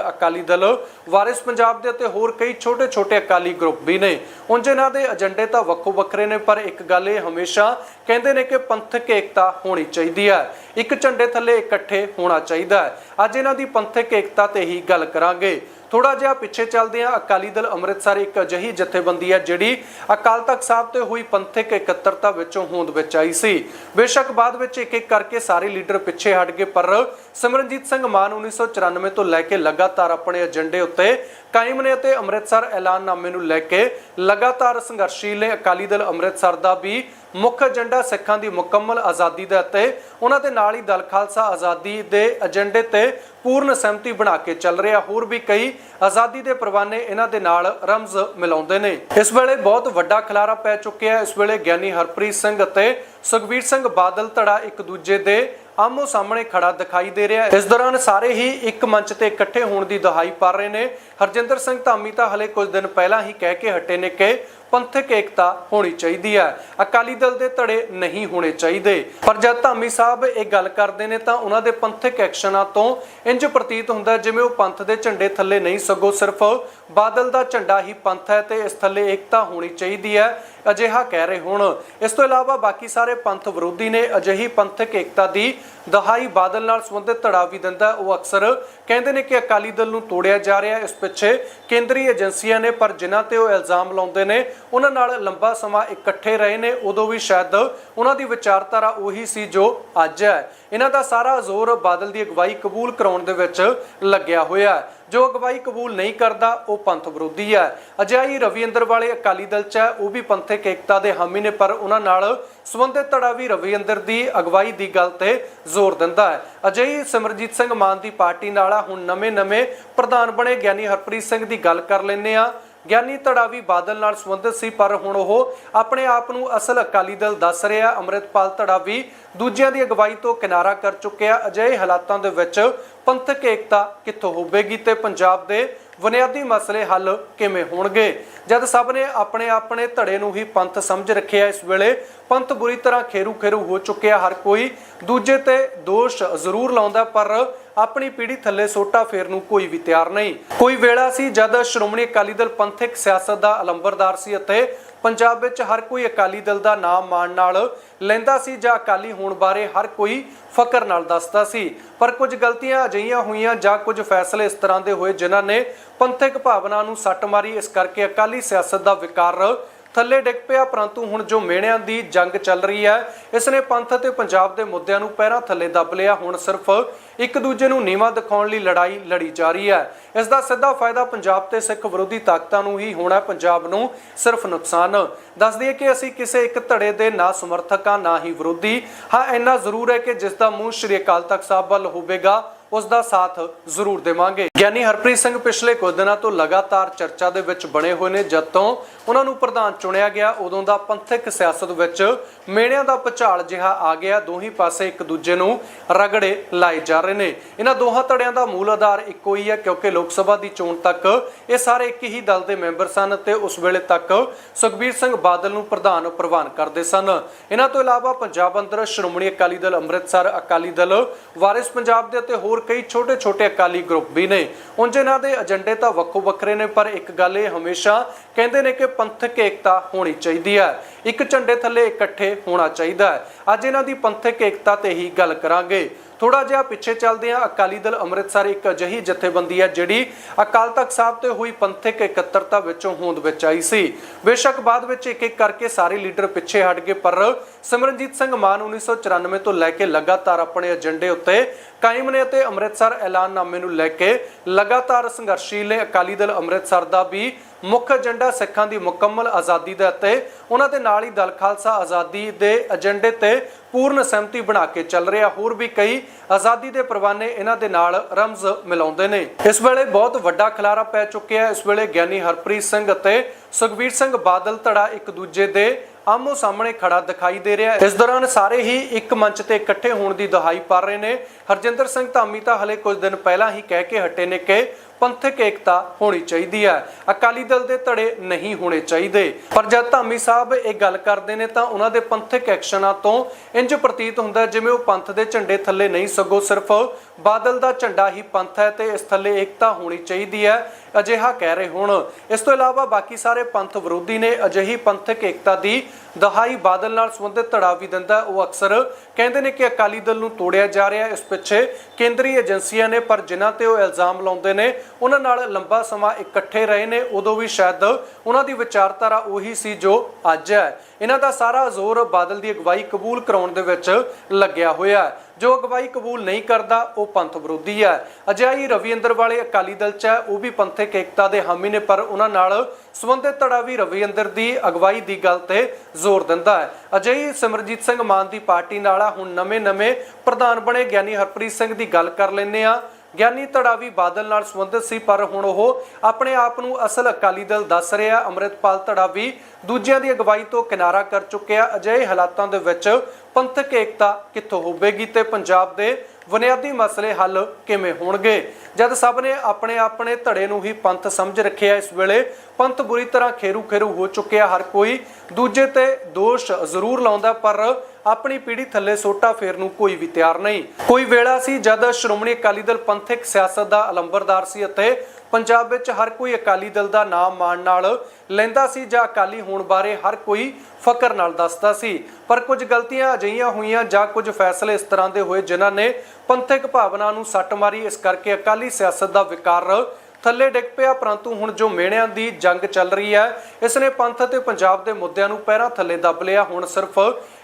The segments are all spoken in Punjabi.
ਅਕਾਲੀ ਦਲ ਵਾਰਿਸ ਪੰਜਾਬ ਦੇ ਅਤੇ ਹੋਰ ਕਈ ਛੋਟੇ-ਛੋਟੇ ਅਕਾਲੀ ਗਰੁੱਪ ਵੀ ਨੇ। ਉਂਝ ਇਹਨਾਂ ਦੇ ਏਜੰਡੇ ਤਾਂ ਵੱਖੋ ਵੱਖਰੇ ਨੇ, ਪਰ ਇੱਕ ਗੱਲ ਇਹ ਹਮੇਸ਼ਾ ਕਹਿੰਦੇ ਨੇ ਕਿ ਪੰਥਕ ਏਕਤਾ ਹੋਣੀ ਚਾਹੀਦੀ ਹੈ। ਇੱਕ ਝੰਡੇ ਥੱਲੇ ਇਕੱਠੇ ਹੋਣਾ ਚਾਹੀਦਾ ਹੈ। ਅੱਜ ਇਹਨਾਂ ਦੀ ਪੰਥਕ ਏਕਤਾ ਤੇ ਹੀ ਗੱਲ ਕਰਾਂਗੇ। ਥੋੜਾ ਜਿਹਾ ਪਿੱਛੇ ਚੱਲਦੇ ਹਾਂ। ਅਕਾਲੀ ਦਲ ਅੰਮ੍ਰਿਤਸਰ ਇੱਕ ਅਜਿਹੀ ਜਥੇਬੰਦੀ ਹੈ ਜਿਹੜੀ ਅਕਾਲ ਤਖਤ ਸਾਹਿਬ ਤੇ ਹੋਈ ਪੰਥਕ ਇਕੱਤਰਤਾ ਵਿੱਚੋਂ ਹੋਂਦ ਵਿੱਚ ਆਈ ਸੀ। ਬੇਸ਼ੱਕ ਬਾਅਦ ਵਿੱਚ ਇੱਕ ਇੱਕ ਕਰਕੇ ਸਾਰੇ ਲੀਡਰ ਪਿੱਛੇ ਹਟ ਗਏ, ਪਰ ਸਿਮਰਨਜੀਤ ਸਿੰਘ ਮਾਨ 1994 ਤੋਂ ਲੈ ਕੇ ਲਗਾਤਾਰ ਆਪਣੇ ਏਜੰਡੇ ਉੱਤੇ ਕਾਇਮ ਨੇ ਅਤੇ ਅੰਮ੍ਰਿਤਸਰ ਐਲਾਨਨਾਮੇ ਨੂੰ ਲੈ ਕੇ ਲਗਾਤਾਰ ਸੰਘਰਸ਼ੀਲ ਨੇ। ਅਕਾਲੀ ਦਲ ਅੰਮ੍ਰਿਤਸਰ ਦਾ ਵੀ ਮੁੱਖ ਏਜੰਡਾ ਸਿੱਖਾਂ ਦੀ ਮੁਕੰਮਲ ਆਜ਼ਾਦੀ ਦਾ ਅਤੇ ਉਹਨਾਂ ਦੇ ਨਾਲ ਹੀ ਦਲ ਖਾਲਸਾ ਆਜ਼ਾਦੀ ਦੇ ਏਜੰਡੇ ਤੇ ਪੂਰਨ ਸਹਿਮਤੀ ਬਣਾ ਕੇ ਚੱਲ ਰਿਹਾ। ਹੋਰ ਵੀ ਕਈ ਆਜ਼ਾਦੀ ਦੇ ਪਰਵਾਨੇ ਇਹਨਾਂ ਦੇ ਨਾਲ ਰਮਜ਼ ਮਿਲਾਉਂਦੇ ਨੇ। ਇਸ ਵੇਲੇ ਬਹੁਤ ਵੱਡਾ ਖਲਾਰਾ ਪੈ ਚੁੱਕਿਆ ਇਸ ਵੇਲੇ ਗਿਆਨੀ ਹਰਪ੍ਰੀਤ ਸਿੰਘ ਅਤੇ ਸੁਖਬੀਰ ਸਿੰਘ ਬਾਦਲ ਧੜਾ ਇੱਕ ਦੂਜੇ ਦੇ ਆਮੋ ਸਾਹਮਣੇ ਖੜਾ ਦਿਖਾਈ ਦੇ ਰਿਹਾ ਹੈ। ਇਸ ਦੌਰਾਨ ਸਾਰੇ ਹੀ ਇੱਕ ਮੰਚ ਤੇ ਇਕੱਠੇ ਹੋਣ ਦੀ ਦਹਾਈ ਪਾ ਰਹੇ ਨੇ। ਹਰਜਿੰਦਰ ਸਿੰਘ ਧਾਮੀ ਤਾਂ ਹਲੇ ਕੁਝ ਦਿਨ ਪਹਿਲਾਂ ਹੀ ਕਹਿ ਕੇ ਹਟੇ ਨੇ ਕਿ ਪੰਥਕ ਏਕਤਾ ਹੋਣੀ ਚਾਹੀਦੀ ਹੈ। ਅਕਾਲੀ ਦਲ ਦੇ ਧੜੇ ਨਹੀਂ ਹੋਣੇ ਚਾਹੀਦੇ। ਪਰ ਜਦ ਧਾਮੀ ਸਾਹਿਬ ਇਹ ਗੱਲ ਕਰਦੇ ਨੇ ਤਾਂ ਉਹਨਾਂ ਦੇ ਪੰਥਕ ਐਕਸ਼ਨਾਂ ਤੋਂ ਇੰਜ ਪ੍ਰਤੀਤ ਹੁੰਦਾ ਜਿਵੇਂ ਉਹ ਪੰਥ ਦੇ ਝੰਡੇ ਥੱਲੇ ਨਹੀਂ ਸਗੋਂ ਸਿਰਫ ਬਾਦਲ ਦਾ ਝੰਡਾ ਹੀ ਪੰਥ ਹੈ ਤੇ ਇਸ ਥੱਲੇ ਏਕਤਾ ਹੋਣੀ ਚਾਹੀਦੀ ਹੈ, ਅਜਿਹਾ ਕਹਿ ਰਹੇ ਹੁਣ। ਇਸ ਤੋਂ ਇਲਾਵਾ ਬਾਕੀ ਸਾਰੇ ਪੰਥ ਵਿਰੋਧੀ ਨੇ ਅਜਿਹੀ ਪੰਥਕ ਏਕਤਾ ਦੀ ਦਹਾਈ ਬਾਦਲ ਨਾਲ ਸੰਬੰਧਿਤ ਧੜਾ ਵੀ ਦਿੰਦਾ ਉਹ ਅਕਸਰ ਕਹਿੰਦੇ ਨੇ ਕਿ ਅਕਾਲੀ ਦਲ ਨੂੰ ਤੋੜਿਆ ਜਾ ਰਿਹਾ ਇਸ ਪਿੱਛੇ ਕੇਂਦਰੀ ਏਜੰਸੀਆਂ ਨੇ ਪਰ ਜਿਨ੍ਹਾਂ ਤੇ ਉਹ ਇਲਜ਼ਾਮ ਲਾਉਂਦੇ ਨੇ ਉਹਨਾਂ ਨਾਲ ਲੰਬਾ ਸਮਾਂ ਇਕੱਠੇ ਰਹੇ ਨੇ, ਉਦੋਂ ਵੀ ਸ਼ਾਇਦ ਉਹਨਾਂ ਦੀ ਵਿਚਾਰਧਾਰਾ ਉਹੀ ਸੀ ਜੋ ਅੱਜ ਹੈ। ਇਹਨਾਂ ਦਾ ਸਾਰਾ ਜ਼ੋਰ ਬਾਦਲ ਦੀ ਅਗਵਾਈ ਕਬੂਲ ਕਰਾਉਣ ਦੇ ਵਿੱਚ ਲੱਗਿਆ ਹੋਇਆ ਹੈ। ਜੋ ਅਗਵਾਈ ਕਬੂਲ ਨਹੀਂ ਕਰਦਾ, ਉਹ ਪੰਥ ਵਿਰੋਧੀ ਹੈ। ਅਜਿਹੀ ਰਵਿੰਦਰ ਵਾਲੇ ਅਕਾਲੀ ਦਲ ਚ ਹੈ, ਉਹ ਵੀ ਪੰਥਕ ਏਕਤਾ ਦੇ ਹਾਮੀ ਨੇ, ਪਰ ਉਹਨਾਂ ਨਾਲ ਸੰਬੰਧਿਤ ਧੜਾ ਵੀ ਰਵਿੰਦਰ ਦੀ ਅਗਵਾਈ ਦੀ ਗੱਲ ਤੇ ਜ਼ੋਰ ਦਿੰਦਾ ਹੈ। ਅਜਿਹੀ ਸਿਮਰਜੀਤ ਸਿੰਘ ਮਾਨ ਦੀ ਪਾਰਟੀ ਨਾਲ ਹੁਣ ਨਵੇਂ-ਨਵੇਂ ਪ੍ਰਧਾਨ ਬਣੇ ਗਿਆਨੀ ਹਰਪ੍ਰੀਤ ਸਿੰਘ ਦੀ ਗੱਲ ਕਰ ਲੈਂਦੇ ਆ ਗਿਆਨੀ ਧੜਾ ਬਾਦਲ ਨਾਲ ਸੰਬੰਧਿਤ ਸੀ, ਪਰ ਹੁਣ ਉਹ ਆਪਣੇ ਆਪ ਨੂੰ ਅਸਲ ਅਕਾਲੀ ਦਲ ਦੱਸ ਰਿਹਾ। ਅੰਮ੍ਰਿਤਪਾਲ ਧੜਾ ਵੀ ਦੂਜਿਆਂ ਦੀ ਅਗਵਾਈ ਤੋਂ ਕਿਨਾਰਾ ਕਰ ਚੁੱਕਿਆ। ਅਜਿਹੇ ਹਾਲਾਤਾਂ ਦੇ ਵਿੱਚ ਪੰਥਕ ਏਕਤਾ ਕਿੱਥੋਂ ਹੋਵੇਗੀ ਤੇ ਪੰਜਾਬ ਦੇ ਬੁਨਿਆਦੀ ਮਸਲੇ ਹੱਲ ਕਿਵੇਂ ਹੋਣਗੇ? ਜਦ ਸਭ ਨੇ ਆਪਣੇ ਆਪਣੇ ਧੜੇ ਨੂੰ ਹੀ ਪੰਥ ਸਮਝ ਰੱਖਿਆ, ਇਸ ਵੇਲੇ ਪੰਥ ਬੁਰੀ ਤਰ੍ਹਾਂ ਖੇਰੂ ਖੇਰੂ ਹੋ ਚੁੱਕਿਆ। ਹਰ ਕੋਈ ਦੂਜੇ ਤੇ ਦੋਸ਼ ਜ਼ਰੂਰ ਲਾਉਂਦਾ, ਪਰ ਆਪਣੀ ਪੀੜੀ ਥੱਲੇ ਸੋਟਾ ਫੇਰ ਨੂੰ ਕੋਈ ਵੀ ਤਿਆਰ ਨਹੀਂ। ਕੋਈ ਵੇਲਾ ਸੀ ਜਦ ਸ਼੍ਰੋਮਣੀ ਅਕਾਲੀ ਦਲ ਪੰਥਕ ਸਿਆਸਤ ਦਾ ਅਲੰਬਰਦਾਰ ਸੀ ਅਤੇ ਪੰਜਾਬ ਵਿੱਚ ਹਰ ਕੋਈ ਅਕਾਲੀ ਦਲ ਦਾ ਨਾਮ ਮਾਣ ਨਾਲ ਲੈਂਦਾ ਸੀ ਜਾਂ ਅਕਾਲੀ ਹੋਣ ਬਾਰੇ ਹਰ ਕੋਈ ਫਕਰ ਨਾਲ ਦੱਸਦਾ ਸੀ। ਪਰ ਕੁਝ ਗਲਤੀਆਂ ਅਜਿਹੀਆਂ ਹੋਈਆਂ ਜਾਂ ਕੁਝ ਫੈਸਲੇ ਇਸ ਤਰ੍ਹਾਂ ਦੇ ਹੋਏ ਜਿਨ੍ਹਾਂ ਨੇ ਪੰਥਕ ਭਾਵਨਾ ਨੂੰ ਸੱਟ ਮਾਰੀ। ਇਸ ਕਰਕੇ ਅਕਾਲੀ ਸਿਆਸਤ ਦਾ ਵਿਕਾਰ ਥੱਲੇ ਡਿੱਗ ਪਿਆ, ਪਰੰਤੂ ਹੁਣ ਜੋ ਮੇਣਿਆਂ ਦੀ ਜੰਗ ਚੱਲ ਰਹੀ ਹੈ ਇਸ ਨੇ ਪੰਥ ਅਤੇ ਪੰਜਾਬ ਦੇ ਮੁੱਦਿਆਂ ਨੂੰ ਪੈਰਾਂ ਥੱਲੇ ਦੱਬ ਲਿਆ। ਹੁਣ ਸਿਰਫ ਇੱਕ ਦੂਜੇ ਨੂੰ ਨੀਵਾ ਦਿਖਾਉਣ ਲਈ ਲੜਾਈ ਲੜੀ ਜਾ ਰਹੀ ਹੈ। ਇਸ ਦਾ ਸਿੱਧਾ ਫਾਇਦਾ ਪੰਜਾਬ ਤੇ ਸਿੱਖ ਵਿਰੋਧੀ ਤਾਕਤਾਂ ਨੂੰ ਹੀ ਹੋਣਾ ਪੰਜਾਬ ਨੂੰ ਸਿਰਫ ਨੁਕਸਾਨ। ਦੱਸ ਦਈਏ ਕਿ ਅਸੀਂ ਕਿਸੇ ਇੱਕ ਧੜੇ ਦੇ ਨਾ ਸਮਰਥਕ ਹਾਂ ਨਾ ਹੀ ਵਿਰੋਧੀ। ਹਾਂ, ਇੰਨਾ ਜ਼ਰੂਰ ਹੈ ਕਿ ਜਿਸ ਦਾ ਮੂੰਹ ਸ਼੍ਰੀ ਅਕਾਲ ਤਖਤ ਸਾਹਿਬ ਵੱਲ ਹੋਵੇਗਾ। ਉਸ ਦਾ ਸਾਥ ਜ਼ਰੂਰ ਦੇਵਾਂਗੇ। ਗਿਆਨੀ ਹਰਪ੍ਰੀਤ ਸਿੰਘ ਪਿਛਲੇ ਕੁਝ ਦਿਨਾਂ ਤੋਂ ਲਗਾਤਾਰ ਚਰਚਾ ਦੇ ਵਿੱਚ ਬਣੇ ਹੋਏ ਨੇ, ਜਦ ਤੋਂ ਉਹਨਾਂ ਨੂੰ ਪ੍ਰਧਾਨ ਚੁਣਿਆ ਗਿਆ, ਉਦੋਂ ਦਾ ਪੰਥਕ ਸਿਆਸਤ ਵਿੱਚ ਮੇੜਿਆਂ ਦਾ ਭੁਚਾਲ ਜਿਹਾ ਆ ਗਿਆ। ਦੋਹੀ ਪਾਸੇ ਇੱਕ ਦੂਜੇ ਨੂੰ ਰਗੜੇ ਲਾਏ ਜਾ ਰਹੇ ਨੇ। ਇਹਨਾਂ ਦੋਹਾਂ ਧੜਿਆਂ ਦਾ ਮੂਲ ਆਧਾਰ ਇੱਕੋ ਹੀ ਹੈ, ਕਿਉਂਕਿ ਲੋਕ ਸਭਾ ਦੀ ਚੋਣ ਤੱਕ ਇਹ ਸਾਰੇ ਇੱਕ ਹੀ ਦਲ ਦੇ ਮੈਂਬਰ ਸਨ ਤੇ ਉਸ ਵੇਲੇ ਤੱਕ ਸੁਖਬੀਰ ਸਿੰਘ ਬਾਦਲ ਨੂੰ ਪ੍ਰਧਾਨ ਪ੍ਰਵਾਨ ਕਰਦੇ ਸਨ। ਇਹਨਾਂ ਤੋਂ ਇਲਾਵਾ ਪੰਜਾਬ ਅੰਦਰ ਸ਼੍ਰੋਮਣੀ ਅਕਾਲੀ ਦਲ, ਅੰਮ੍ਰਿਤਸਰ ਅਕਾਲੀ ਦਲ, ਵਾਰਿਸ ਪੰਜਾਬ ਦੇ ਅਤੇ ਹੋਰ ਕਈ ਛੋਟੇ-ਛੋਟੇ ਅਕਾਲੀ ਗਰੁੱਪ ਵੀ ਨੇ। ਉਂਝ ਇਹਨਾਂ ਦੇ ਏਜੰਡੇ ਤਾਂ ਵੱਖੋ ਵੱਖਰੇ ਨੇ, ਪਰ ਇੱਕ ਗੱਲ ਇਹ ਹਮੇਸ਼ਾ ਕਹਿੰਦੇ ਨੇ ਕਿ ਪੰਥਕ ਏਕਤਾ ਹੋਣੀ ਚਾਹੀਦੀ ਹੈ। ਇੱਕ ਝੰਡੇ ਥੱਲੇ ਇਕੱਠੇ ਹੋਣਾ ਚਾਹੀਦਾ ਹੈ। ਅੱਜ ਇਹਨਾਂ ਦੀ ਪੰਥਕ ਏਕਤਾ ਤੇ ਹੀ ਗੱਲ ਕਰਾਂਗੇ। ਥੋੜਾ ਜਿਹਾ ਪਿੱਛੇ ਚੱਲਦੇ ਹਾਂ ਅਕਾਲੀ ਦਲ ਅੰਮ੍ਰਿਤਸਰ ਇੱਕ ਅਜਿਹੀ ਜਥੇਬੰਦੀ ਹੈ ਜਿਹੜੀ ਅਕਾਲ ਤਖਤ ਸਾਹਿਬ ਤੇ ਹੋਈ ਪੰਥਕ ਇਕੱਤਰਤਾ ਵਿੱਚੋਂ ਹੋਂਦ ਵਿੱਚ ਆਈ ਸੀ। ਬੇਸ਼ੱਕ ਬਾਅਦ ਵਿੱਚ ਇੱਕ ਇੱਕ ਕਰਕੇ ਸਾਰੇ ਲੀਡਰ ਪਿੱਛੇ ਹਟ ਗਏ, ਪਰ ਸਿਮਰਨਜੀਤ ਸਿੰਘ ਮਾਨ 1994 ਤੋਂ ਲੈ ਕੇ ਲਗਾਤਾਰ ਆਪਣੇ ਏਜੰਡੇ ਉੱਤੇ ਕਾਇਮ ਨੇ ਅਤੇ ਅੰਮ੍ਰਿਤਸਰ ਐਲਾਨਨਾਮੇ ਨੂੰ ਲੈ ਕੇ ਲਗਾਤਾਰ ਸੰਘਰਸ਼ੀਲ ਨੇ। ਅਕਾਲੀ ਦਲ ਅੰਮ੍ਰਿਤਸਰ ਦਾ ਵੀ ਮੁੱਖ ਏਜੰਡਾ ਸਿੱਖਾਂ ਦੀ ਮੁਕੰਮਲ ਆਜ਼ਾਦੀ ਦਾ ਅਤੇ ਉਹਨਾਂ ਦੇ ਨਾਲ ਹੀ ਦਲ ਖਾਲਸਾ ਆਜ਼ਾਦੀ ਦੇ ਏਜੰਡੇ ਤੇ ਪੂਰਨ ਸਹਿਮਤੀ ਬਣਾ ਕੇ ਚੱਲ ਰਿਹਾ। ਹੋਰ ਵੀ ਕਈ ਆਜ਼ਾਦੀ ਦੇ ਪਰਵਾਨੇ ਇਹਨਾਂ ਦੇ ਨਾਲ ਰਮਜ਼ ਮਿਲਾਉਂਦੇ ਨੇ। ਇਸ ਵੇਲੇ ਬਹੁਤ ਵੱਡਾ ਖਲਾਰਾ ਪੈ ਚੁੱਕਿਆ ਹੈ। ਇਸ ਵੇਲੇ ਗਿਆਨੀ ਹਰਪ੍ਰੀਤ ਸਿੰਘ ਅਤੇ ਸੁਖਬੀਰ ਸਿੰਘ ਬਾਦਲ ਧੜਾ ਇੱਕ ਦੂਜੇ ਦੇ ਆਮੋ ਸਾਹਮਣੇ ਖੜਾ ਦਿਖਾਈ ਦੇ ਰਿਹਾ ਹੈ। ਇਸ ਦੌਰਾਨ ਸਾਰੇ ਹੀ ਇੱਕ ਮੰਚ ਤੇ ਇਕੱਠੇ ਹੋਣ ਦੀ ਦਹਾਈ ਪਾ ਰਹੇ ਨੇ। ਹਰਜਿੰਦਰ ਸਿੰਘ ਧਾਮੀ ਤਾਂ ਹਲੇ ਕੁਝ ਦਿਨ ਪਹਿਲਾਂ ਹੀ ਕਹਿ ਕੇ ਹਟੇ ਨੇ ਕਿ ਪੰਥਕ ਏਕਤਾ ਹੋਣੀ ਚਾਹੀਦੀ ਹੈ। ਅਕਾਲੀ ਦਲ ਦੇ ਧੜੇ ਨਹੀਂ ਹੋਣੇ ਚਾਹੀਦੇ। ਪਰ ਜਦ ਧਾਮੀ ਸਾਹਿਬ ਇਹ ਗੱਲ ਕਰਦੇ ਨੇ ਤਾਂ ਉਹਨਾਂ ਦੇ ਪੰਥਕ ਐਕਸ਼ਨਾਂ ਤੋਂ ਇੰਜ ਪ੍ਰਤੀਤ ਹੁੰਦਾ ਜਿਵੇਂ ਉਹ ਪੰਥ ਦੇ ਝੰਡੇ ਥੱਲੇ ਨਹੀਂ ਸਗੋਂ ਸਿਰਫ ਬਾਦਲ ਦਾ ਝੰਡਾ ਹੀ ਪੰਥ ਹੈ ਤੇ ਇਸ ਥੱਲੇ ਏਕਤਾ ਹੋਣੀ ਚਾਹੀਦੀ ਹੈ, ਅਜਿਹਾ ਕਹਿ ਰਹੇ ਹੁਣ। ਇਸ ਤੋਂ ਇਲਾਵਾ ਬਾਕੀ ਸਾਰੇ ਪੰਥ ਵਿਰੋਧੀ ਨੇ ਅਜਿਹੀ ਪੰਥਕ ਏਕਤਾ ਦੀ ਦਹਾਈ ਬਾਦਲ ਨਾਲ ਸੰਬੰਧਿਤ ਧੜਾ ਵੀ ਦਿੰਦਾ ਉਹ ਅਕਸਰ ਕਹਿੰਦੇ ਨੇ ਕਿ ਅਕਾਲੀ ਦਲ ਨੂੰ ਤੋੜਿਆ ਜਾ ਰਿਹਾ ਇਸ ਪਿੱਛੇ ਕੇਂਦਰੀ ਏਜੰਸੀਆਂ ਨੇ, ਪਰ ਜਿਨ੍ਹਾਂ ਤੇ ਉਹ ਇਲਜ਼ਾਮ ਲਾਉਂਦੇ ਨੇ, ਉਹਨਾਂ ਨਾਲ ਲੰਬਾ ਸਮਾਂ ਇਕੱਠੇ ਰਹੇ ਨੇ। ਉਦੋਂ ਵੀ ਸ਼ਾਇਦ ਉਹਨਾਂ ਦੀ ਵਿਚਾਰਧਾਰਾ ਉਹੀ ਸੀ ਜੋ ਅੱਜ ਹੈ। ਇਹਨਾਂ ਦਾ ਸਾਰਾ ਜ਼ੋਰ ਬਾਦਲ ਦੀ ਅਗਵਾਈ ਕਬੂਲ ਕਰਾਉਣ ਦੇ ਵਿੱਚ ਲੱਗਿਆ ਹੋਇਆ ਹੈ। ਜੋ ਅਗਵਾਈ ਕਬੂਲ ਨਹੀਂ ਕਰਦਾ, ਉਹ ਪੰਥ ਵਿਰੋਧੀ ਹੈ। ਅਜਿਹੀ ਰਵਿੰਦਰ ਵਾਲੇ ਅਕਾਲੀ ਦਲ ਚ ਹੈ, ਉਹ ਵੀ ਪੰਥਕ ਏਕਤਾ ਦੇ ਹਾਮੀ ਨੇ, ਪਰ ਉਹਨਾਂ ਨਾਲ ਸੰਬੰਧਿਤ ਧੜਾ ਵੀ ਰਵਿੰਦਰ ਦੀ ਅਗਵਾਈ ਦੀ ਗੱਲ ਤੇ ਜ਼ੋਰ ਦਿੰਦਾ ਹੈ। ਅਜਿਹੀ ਸਿਮਰਜੀਤ ਸਿੰਘ ਮਾਨ ਦੀ ਪਾਰਟੀ ਨਾਲ ਹੁਣ ਨਵੇਂ-ਨਵੇਂ ਪ੍ਰਧਾਨ ਬਣੇ ਗਿਆਨੀ ਹਰਪ੍ਰੀਤ ਸਿੰਘ ਦੀ ਗੱਲ ਕਰ ਲੈਂਦੇ ਆ ਗਿਆਨੀ ਧੜਾ ਵੀ ਬਾਦਲ ਨਾਲ ਸੰਬੰਧਿਤ ਸੀ, ਪਰ ਹੁਣ ਉਹ ਆਪਣੇ ਆਪ ਨੂੰ ਅਸਲ ਅਕਾਲੀ ਦਲ ਦੱਸ ਰਿਹਾ। ਅੰਮ੍ਰਿਤਪਾਲ ਧੜਾ ਵੀ ਦੂਜਿਆਂ ਦੀ ਅਗਵਾਈ ਤੋਂ ਕਿਨਾਰਾ ਕਰ ਚੁੱਕਿਆ। ਅਜਿਹੇ ਹਾਲਾਤਾਂ ਦੇ ਵਿੱਚ ਪੰਥਕ ਏਕਤਾ ਕਿੱਥੋਂ ਹੋਵੇਗੀ ਤੇ ਪੰਜਾਬ ਦੇ ਬੁਨਿਆਦੀ ਮਸਲੇ ਹੱਲ ਕਿਵੇਂ ਹੋਣਗੇ? ਜਦ ਸਭ ਨੇ ਆਪਣੇ ਆਪਣੇ ਧੜੇ ਨੂੰ ਹੀ ਪੰਥ ਸਮਝ ਰੱਖਿਆ, ਇਸ ਵੇਲੇ ਪੰਥ ਬੁਰੀ ਤਰ੍ਹਾਂ ਖੇਰੂ ਖੇਰੂ ਹੋ ਚੁੱਕਿਆ। ਹਰ ਕੋਈ ਦੂਜੇ ਤੇ ਦੋਸ਼ ਜ਼ਰੂਰ ਲਾਉਂਦਾ, ਪਰ ਆਪਣੀ ਪੀੜੀ ਥੱਲੇ ਸੋਟਾ ਫੇਰ ਨੂੰ ਕੋਈ ਵੀ ਤਿਆਰ ਨਹੀਂ। ਕੋਈ ਵੇਲਾ ਸੀ ਜਦ ਸ਼੍ਰੋਮਣੀ ਅਕਾਲੀ ਦਲ ਪੰਥਕ ਸਿਆਸਤ ਦਾ ਅਲੰਬਰਦਾਰ ਸੀ ਅਤੇ ਪੰਜਾਬ ਵਿੱਚ ਹਰ ਕੋਈ ਅਕਾਲੀ ਦਲ ਦਾ ਨਾਮ ਮਾਣ ਨਾਲ ਲੈਂਦਾ ਸੀ ਜਾਂ ਅਕਾਲੀ ਹੋਣ ਬਾਰੇ ਹਰ ਕੋਈ ਫਕਰ ਨਾਲ ਦੱਸਦਾ ਸੀ। ਪਰ ਕੁਝ ਗਲਤੀਆਂ ਅਜਿਹੀਆਂ ਹੋਈਆਂ ਜਾਂ ਕੁਝ ਫੈਸਲੇ ਇਸ ਤਰ੍ਹਾਂ ਦੇ ਹੋਏ ਜਿਨ੍ਹਾਂ ਨੇ ਪੰਥਕ ਭਾਵਨਾ ਨੂੰ ਸੱਟ ਮਾਰੀ। ਇਸ ਕਰਕੇ ਅਕਾਲੀ ਸਿਆਸਤ ਦਾ ਵਿਕਾਰ ਥੱਲੇ ਡਿੱਗ ਪਿਆ, ਪਰੰਤੂ ਹੁਣ ਜੋ ਮੇਣਿਆਂ ਦੀ ਜੰਗ ਚੱਲ ਰਹੀ ਹੈ ਇਸ ਨੇ ਪੰਥ ਅਤੇ ਪੰਜਾਬ ਦੇ ਮੁੱਦਿਆਂ ਨੂੰ ਪੈਰਾਂ ਥੱਲੇ ਦੱਬ ਲਿਆ। ਹੁਣ ਸਿਰਫ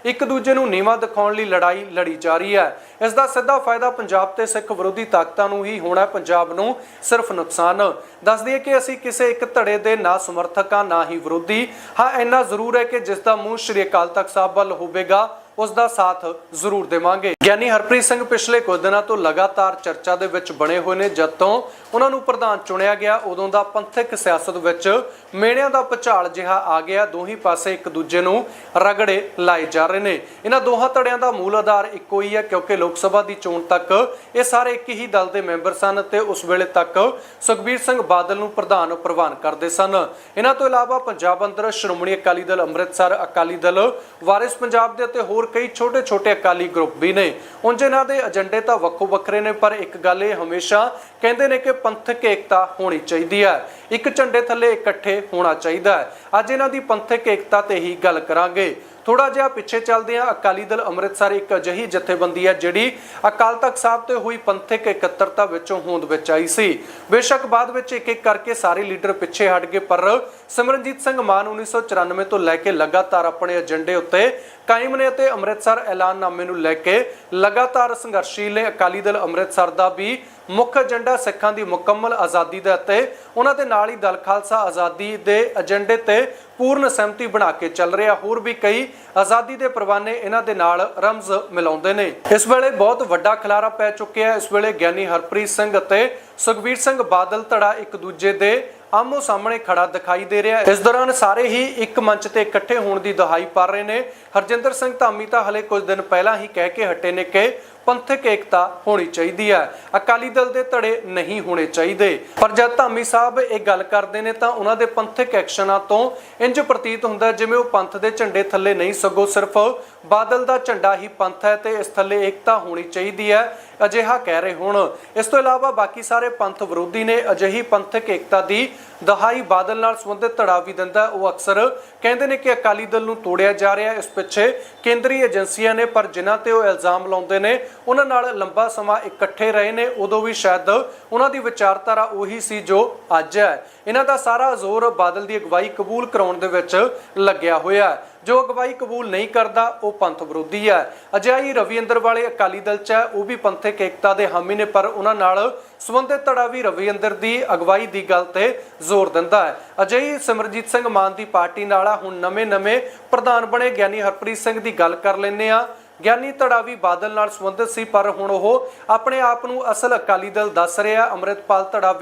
ਇੱਕ ਦੂਜੇ ਨੂੰ ਨੀਵਾ ਦਿਖਾਉਣ ਲਈ ਲੜਾਈ ਲੜੀ ਜਾ ਰਹੀ ਹੈ। ਇਸ ਦਾ ਸਿੱਧਾ ਫਾਇਦਾ ਪੰਜਾਬ ਤੇ ਸਿੱਖ ਵਿਰੋਧੀ ਤਾਕਤਾਂ ਨੂੰ ਹੀ ਹੋਣਾ ਪੰਜਾਬ ਨੂੰ ਸਿਰਫ ਨੁਕਸਾਨ। ਦੱਸ ਦਈਏ ਕਿ ਅਸੀਂ ਕਿਸੇ ਇੱਕ ਧੜੇ ਦੇ ਨਾ ਸਮਰਥਕਾਂ, ਨਾ ਹੀ ਵਿਰੋਧੀ। ਹਾਂ, ਇੰਨਾ ਜ਼ਰੂਰ ਹੈ ਕਿ ਜਿਸ ਦਾ ਮੂੰਹ ਸ਼੍ਰੀ ਅਕਾਲ ਤਖਤ ਸਾਹਿਬ ਵੱਲ ਹੋਵੇਗਾ, ਉਸ ਦਾ ਸਾਥ ਜ਼ਰੂਰ ਦੇਵਾਂਗੇ। ਗਿਆਨੀ ਹਰਪ੍ਰੀਤ ਸਿੰਘ ਪਿਛਲੇ ਕੁਝ ਦਿਨਾਂ ਤੋਂ ਲਗਾਤਾਰ ਚਰਚਾ ਦੇ ਵਿੱਚ ਬਣੇ ਹੋਏ ਨੇ, ਜਦ ਤੋਂ ਉਹਨਾਂ ਨੂੰ ਪ੍ਰਧਾਨ ਚੁਣਿਆ ਗਿਆ। ਉਦੋਂ ਦਾ ਪੰਥਕ ਸਿਆਸਤ ਵਿੱਚ ਮੇਣਿਆਂ ਦਾ ਭੁਚਾਲ ਜਿਹਾ ਆ ਗਿਆ। ਦੋਹੀ ਪਾਸੇ ਇੱਕ ਦੂਜੇ ਨੂੰ ਰਗੜੇ ਲਾਏ ਜਾ ਰਹੇ ਨੇ। ਇਹਨਾਂ ਦੋਹਾਂ ਧੜਿਆਂ ਦਾ ਮੂਲ ਆਧਾਰ ਇੱਕੋ ਹੀ ਹੈ ਕਿਉਂਕਿ ਲੋਕ ਸਭਾ ਦੀ ਚੋਣ ਤੱਕ ਇਹ ਸਾਰੇ ਇੱਕ ਹੀ ਦਲ ਦੇ ਮੈਂਬਰ ਸਨ ਤੇ ਉਸ ਵੇਲੇ ਤੱਕ ਸੁਖਬੀਰ ਸਿੰਘ ਬਾਦਲ ਨੂੰ ਪ੍ਰਧਾਨ ਪ੍ਰਵਾਨ ਕਰਦੇ ਸਨ। ਇਹਨਾਂ ਤੋਂ ਇਲਾਵਾ ਪੰਜਾਬ ਅੰਦਰ ਸ਼੍ਰੋਮਣੀ ਅਕਾਲੀ ਦਲ ਅੰਮ੍ਰਿਤਸਰ, ਅਕਾਲੀ ਦਲ ਵਾਰਿਸ ਪੰਜਾਬ ਦੇ ਅਤੇ ਹੋਰ ਕਈ ਛੋਟੇ-ਛੋਟੇ ਅਕਾਲੀ ਗਰੁੱਪ ਵੀ ਨੇ। ਉਂਝ ਇਹਨਾਂ ਦੇ ਏਜੰਡੇ ਤਾਂ ਵੱਖੋ ਵੱਖਰੇ ਨੇ, ਪਰ ਇੱਕ ਗੱਲ ਇਹ ਹਮੇਸ਼ਾ ਕਹਿੰਦੇ ਨੇ ਕਿ ਪੰਥਕ ਏਕਤਾ ਹੋਣੀ ਚਾਹੀਦੀ ਹੈ। ਇੱਕ ਝੰਡੇ ਥੱਲੇ ਇਕੱਠੇ ਹੋਣਾ ਚਾਹੀਦਾ ਹੈ। ਅੱਜ ਇਹਨਾਂ ਦੀ ਪੰਥਕ ਏਕਤਾ ਤੇ ਹੀ ਗੱਲ ਕਰਾਂਗੇ। ਥੋੜਾ ਜਿਹਾ ਪਿੱਛੇ ਚੱਲਦੇ ਹਾਂ। ਅਕਾਲੀ ਦਲ ਅੰਮ੍ਰਿਤਸਰ ਇੱਕ ਅਜਿਹੀ ਜਥੇਬੰਦੀ ਹੈ ਜਿਹੜੀ ਅਕਾਲ ਤਖਤ ਸਾਹਿਬ ਤੇ ਹੋਈ ਪੰਥਕ ਇਕੱਤਰਤਾ ਵਿੱਚੋਂ ਹੋਂਦ ਵਿੱਚ ਆਈ ਸੀ। ਬੇਸ਼ੱਕ ਬਾਅਦ ਵਿੱਚ ਇੱਕ ਇੱਕ ਕਰਕੇ ਸਾਰੇ ਲੀਡਰ ਪਿੱਛੇ ਹਟ ਗਏ, ਪਰ ਸਿਮਰਨਜੀਤ ਸਿੰਘ ਮਾਨ 1994 ਤੋਂ ਲੈ ਕੇ ਲਗਾਤਾਰ ਆਪਣੇ ਏਜੰਡੇ ਉੱਤੇ ਕਾਇਮ ਨੇ ਅਤੇ ਅੰਮ੍ਰਿਤਸਰ ਐਲਾਨਨਾਮੇ ਨੂੰ ਲੈ ਕੇ ਲਗਾਤਾਰ ਸੰਘਰਸ਼ੀਲ ਨੇ ਅਕਾਲੀ ਦਲ ਅੰਮ੍ਰਿਤਸਰ ਦਾ ਵੀ ਮੁੱਖ ਏਜੰਡਾ ਸਿੱਖਾਂ ਦੀ ਮੁਕੰਮਲ ਆਜ਼ਾਦੀ ਦਾ ਅਤੇ ਉਹਨਾਂ ਦੇ ਨਾਲ ਹੀ ਦਲ ਖਾਲਸਾ ਆਜ਼ਾਦੀ ਦੇ ਏਜੰਡੇ ਤੇ ਪੂਰਨ ਸਹਿਮਤੀ ਬਣਾ ਕੇ ਚੱਲ ਰਿਹਾ। ਹੋਰ ਵੀ ਕਈ ਆਜ਼ਾਦੀ ਦੇ ਪਰਵਾਨੇ ਇਹਨਾਂ ਦੇ ਨਾਲ ਰਮਜ਼ ਮਿਲਾਉਂਦੇ ਨੇ। ਇਸ ਵੇਲੇ ਬਹੁਤ ਵੱਡਾ ਖਲਾਰਾ ਪੈ ਚੁੱਕਿਆ ਹੈ। ਇਸ ਵੇਲੇ ਗਿਆਨੀ ਹਰਪ੍ਰੀਤ ਸਿੰਘ ਅਤੇ ਸੁਖਬੀਰ ਸਿੰਘ ਬਾਦਲ ਧੜਾ ਇੱਕ ਦੂਜੇ ਦੇ ਆਮੋ ਸਾਹਮਣੇ ਖੜਾ ਦਿਖਾਈ ਦੇ ਰਿਹਾ ਹੈ। ਇਸ ਦੌਰਾਨ ਸਾਰੇ ਹੀ ਇੱਕ ਮੰਚ ਤੇ ਇਕੱਠੇ ਹੋਣ ਦੀ ਦਹਾਈ ਪਾ ਰਹੇ ਨੇ। ਹਰਜਿੰਦਰ ਸਿੰਘ ਧਾਮੀ ਤਾਂ ਹਲੇ ਕੁਝ ਦਿਨ ਪਹਿਲਾਂ ਹੀ ਕਹਿ ਕੇ ਹਟੇ ਨੇ ਕਿ ਪੰਥਕ ਏਕਤਾ ਹੋਣੀ ਚਾਹੀਦੀ ਹੈ। ਅਕਾਲੀ ਦਲ ਦੇ ਧੜੇ ਨਹੀਂ ਹੋਣੇ ਚਾਹੀਦੇ। ਪਰ ਜਦ ਧਾਮੀ ਸਾਹਿਬ ਇਹ ਗੱਲ ਕਰਦੇ ਨੇ ਤਾਂ ਉਹਨਾਂ ਦੇ ਪੰਥਕ ਐਕਸ਼ਨਾਂ ਤੋਂ ਇੰਜ ਪ੍ਰਤੀਤ ਹੁੰਦਾ ਜਿਵੇਂ ਉਹ ਪੰਥ ਦੇ ਝੰਡੇ ਥੱਲੇ ਨਹੀਂ ਸਗੋਂ ਸਿਰਫ ਬਾਦਲ ਦਾ ਝੰਡਾ ਹੀ ਪੰਥ ਹੈ ਤੇ ਇਸ ਥੱਲੇ ਏਕਤਾ ਹੋਣੀ ਚਾਹੀਦੀ ਹੈ, ਅਜਿਹਾ ਕਹਿ ਰਹੇ ਹੁਣ। ਇਸ ਤੋਂ ਇਲਾਵਾ ਬਾਕੀ ਸਾਰੇ ਪੰਥ ਵਿਰੋਧੀ ਨੇ ਅਜਿਹੀ ਪੰਥਕ ਏਕਤਾ ਦੀ ਦਹਾਈ ਬਾਦਲ ਨਾਲ ਸੰਬੰਧਿਤ ਧੜਾ ਵੀ ਦਿੰਦਾ ਉਹ ਅਕਸਰ ਕਹਿੰਦੇ ਨੇ ਕਿ ਅਕਾਲੀ ਦਲ ਨੂੰ ਤੋੜਿਆ ਜਾ ਰਿਹਾ ਇਸ ਪਿੱਛੇ ਕੇਂਦਰੀ ਏਜੰਸੀਆਂ ਨੇ, ਪਰ ਜਿਨ੍ਹਾਂ ਤੇ ਉਹ ਇਲਜ਼ਾਮ ਲਾਉਂਦੇ ਨੇ ਉਹਨਾਂ ਨਾਲ ਲੰਬਾ ਸਮਾਂ ਇਕੱਠੇ ਰਹੇ ਨੇ, ਉਦੋਂ ਵੀ ਸ਼ਾਇਦ ਉਹਨਾਂ ਦੀ ਵਿਚਾਰਧਾਰਾ ਉਹੀ ਸੀ ਜੋ ਅੱਜ ਹੈ। ਇਹਨਾਂ ਦਾ ਸਾਰਾ ਜ਼ੋਰ ਬਾਦਲ ਦੀ ਅਗਵਾਈ ਕਬੂਲ ਕਰਾਉਣ ਦੇ ਵਿੱਚ ਲੱਗਿਆ ਹੋਇਆ ਜੋ ਅਗਵਾਈ ਕਬੂਲ ਨਹੀਂ ਕਰਦਾ, ਉਹ ਪੰਥ ਵਿਰੋਧੀ ਹੈ। ਅਜਿਹਾ ਹੀ ਰਵਿੰਦਰ ਵਾਲੇ ਅਕਾਲੀ ਦਲ ਚ ਹੈ, ਉਹ ਵੀ ਪੰਥਕ ਏਕਤਾ ਦੇ ਹਾਮੀ ਨੇ, ਪਰ ਉਹਨਾਂ ਨਾਲ ਸੰਬੰਧਿਤ ਧੜਾ ਵੀ ਰਵਿੰਦਰ ਦੀ ਅਗਵਾਈ ਦੀ ਗੱਲ ਤੇ ਜ਼ੋਰ ਦਿੰਦਾ ਹੈ। ਅਜਿਹੀ ਸਿਮਰਜੀਤ ਸਿੰਘ ਮਾਨ ਦੀ ਪਾਰਟੀ ਨਾਲ ਹੁਣ ਨਵੇਂ-ਨਵੇਂ ਪ੍ਰਧਾਨ ਬਣੇ ਗਿਆਨੀ ਹਰਪ੍ਰੀਤ ਸਿੰਘ ਦੀ ਗੱਲ ਕਰ ਲੈਂਦੇ ਆ ਗਿਆਨੀ ਧੜਾ ਬਾਦਲ ਨਾਲ ਸੰਬੰਧਿਤ ਸੀ, ਪਰ ਹੁਣ ਉਹ ਆਪਣੇ ਆਪ ਨੂੰ ਅਸਲ ਅਕਾਲੀ ਦਲ ਦੱਸ ਰਿਹਾ ਅੰਮ੍ਰਿਤਪਾਲ ਧੜਾ